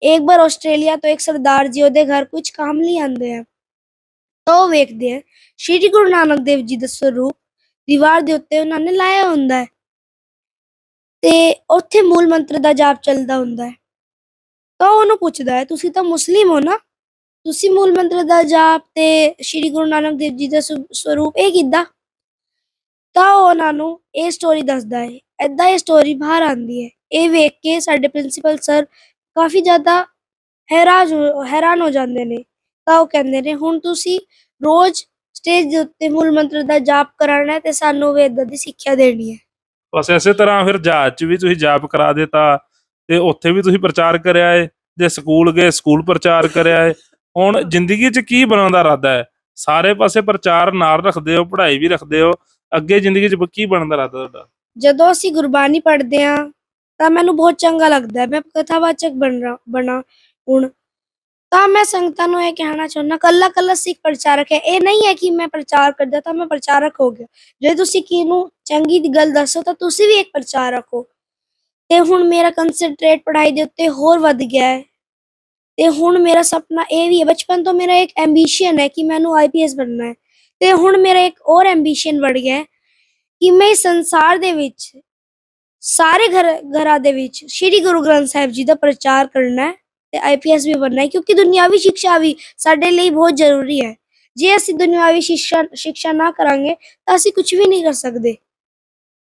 ਇੱਕ ਵਾਰ ਆਸਟ੍ਰੇਲੀਆ ਤੋਂ ਇੱਕ ਸਰਦਾਰ ਜੀ ਉਹਦੇ ਘਰ ਕੁਝ ਕੰਮ ਲਈ ਆਂਦੇ ਆ। ਤਾਂ ਉਹ ਵੇਖਦੇ ਆ, ਸ਼੍ਰੀ ਗੁਰੂ ਨਾਨਕ ਦੇਵ ਜੀ ਦਾ ਸਰੂਪ ਦੀਵਾਰ ਦੇ ਉੱਤੇ ਉਹਨਾਂ ਨੇ ਲਾਇਆ ਹੁੰਦਾ ਹੈ। ਤੇ ਉੱਥੇ ਮੂਲ ਮੰਤਰ ਦਾ ਜਾਪ ਚੱਲਦਾ ਹੁੰਦਾ ਹੈ। ਤਾਂ ਉਹਨੂੰ ਪੁੱਛਦਾ ਹੈ, ਤੁਸੀਂ ਤਾਂ ਮੁਸਲਿਮ ਹੋ ਨਾ? ਤੁਸੀਂ ਮੂਲ ਮੰਤਰ ਦਾ ਜਾਪ ਤੇ ਸ਼੍ਰੀ ਗੁਰੂ ਨਾਨਕ ਦੇਵ ਜੀ ਦਾ ਸਰੂਪ ਇਹ ਕਿੱਦਾਂ ਤਾਂ ਉਹਨਾਂ ਨੂੰ ਇਹ ਸਟੋਰੀ ਦੱਸਦਾ ਹੈ ਐਦਾਂ ਇਹ ਸਟੋਰੀ ਬਾਹਰ ਆਂਦੀ ਹੈ। ਇਹ ਵੇਖ ਕੇ ਸਾਡੇ ਪ੍ਰਿੰਸੀਪਲ ਸਰ ਕਾਫੀ ਜ਼ਿਆਦਾ ਹੈਰਾਨ ਹੈਰਾਨ ਹੋ ਜਾਂਦੇ ਨੇ, ਤਾਂ ਉਹ ਕਹਿੰਦੇ ਨੇ, ਹੁਣ ਤੁਸੀਂ ਰੋਜ਼ ਸਟੇਜ ਦੇ ਉੱਤੇ ਮੂਲ ਮੰਤਰ ਦਾ ਜਾਪ ਕਰਾਉਣਾ ਤੇ ਸਾਨੂੰ ਵੀ ਦੀ ਸਿੱਖਿਆ ਦੇਣੀ ਹੈ। ਬਸ ਇਸੇ ਤਰ੍ਹਾਂ ਫਿਰ ਜਹਾਜ਼ 'ਚ ਵੀ ਤੁਸੀਂ ਜਾਪ ਕਰਾ ਦਿੱਤਾ ਤੇ ਉੱਥੇ ਵੀ ਤੁਸੀਂ ਪ੍ਰਚਾਰ ਕਰਿਆ ਏ, ਜੇ ਸਕੂਲ ਗਏ, ਸਕੂਲ ਪ੍ਰਚਾਰ ਕਰਿਆ ਏ ਹੁਣ ਜ਼ਿੰਦਗੀ 'ਚ ਕੀ ਬਣਾਉਣ ਦਾ ਇਰਾਦਾ ਹੈ? ਸਾਰੇ ਪਾਸੇ ਪ੍ਰਚਾਰ ਨਾਲ ਰੱਖਦੇ ਹੋ ਪੜ੍ਹਾਈ ਵੀ ਰੱਖਦੇ ਹੋ ਅੱਗੇ ਜ਼ਿੰਦਗੀ 'ਚ ਕੀ ਬਣਨ ਦਾ ਇਰਾਦਾ ਤੁਹਾਡਾ? ਜਦੋਂ ਅਸੀਂ ਗੁਰਬਾਣੀ ਪੜ੍ਹਦੇ ਹਾਂ ਤਾਂ ਮੈਨੂੰ ਬਹੁਤ ਚੰਗਾ ਲੱਗਦਾ ਹੈ। ਮੈਂ ਕਥਾਵਾਚਕ ਬਣ ਰਾ ਬਣਾ ਹੁਣ ਤਾਂ ਮੈਂ ਸੰਗਤਾਂ ਨੂੰ ਇਹ ਕਹਿਣਾ ਚਾਹੁੰਦਾ ਕੱਲਾ ਕੱਲਾ ਸਿੱਖ ਪ੍ਰਚਾਰਕ ਹੈ। ਇਹ ਨਹੀਂ ਹੈ ਕਿ ਮੈਂ ਪ੍ਰਚਾਰ ਕਰਦਾ ਤਾਂ ਮੈਂ ਪ੍ਰਚਾਰਕ ਹੋ ਗਿਆ। ਜੇ ਤੁਸੀਂ ਕਿਹਨੂੰ ਚੰਗੀ ਦੀ ਗੱਲ ਦੱਸੋ ਤਾਂ ਤੁਸੀਂ ਵੀ ਇੱਕ ਪ੍ਰਚਾਰਕ ਹੋ। ਤੇ ਹੁਣ ਮੇਰਾ ਕੰਸੈਂਟਰੇਟ ਪੜ੍ਹਾਈ ਦੇ ਉੱਤੇ ਹੋਰ ਵੱਧ ਗਿਆ ਹੈ। ਤੇ ਹੁਣ ਮੇਰਾ ਸੁਪਨਾ ਇਹ ਵੀ ਹੈ, ਬਚਪਨ ਤੋਂ ਮੇਰਾ ਇੱਕ ਐਂਬੀਸ਼ਨ ਹੈ ਕਿ ਮੈਨੂੰ ਆਈਪੀਐਸ ਬਣਨਾ ਹੈ। ਤੇ ਹੁਣ ਮੇਰਾ ਇੱਕ ਹੋਰ ਐਂਬੀਸ਼ਨ ਵੱਧ ਗਿਆ ਹੈ ਕਿ ਮੈਂ ਇਸ ਸੰਸਾਰ ਦੇ ਵਿੱਚ, ਸਾਰੇ ਘਰ, ਘਰਾਂ ਦੇ ਵਿੱਚ ਸ੍ਰੀ ਗੁਰੂ ਗ੍ਰੰਥ ਸਾਹਿਬ ਜੀ ਦਾ ਪ੍ਰਚਾਰ ਕਰਨਾ ਹੈ ਤੇ ਆਈਪੀਐਸ ਵੀ ਬਣਨਾ ਹੈ, ਕਿਉਂਕਿ ਦੁਨਿਆਵੀ ਸਿੱਖਿਆ ਵੀ ਸਾਡੇ ਲਈ ਬਹੁਤ ਜ਼ਰੂਰੀ ਹੈ। ਜੇ ਅਸੀਂ ਦੁਨਿਆਵੀ ਸਿੱਖਿਆ ਸਿੱਖਿਆ ਨਾ ਕਰਾਂਗੇ ਤਾਂ ਅਸੀਂ ਕੁਝ ਵੀ ਨਹੀਂ ਕਰ ਸਕਦੇ।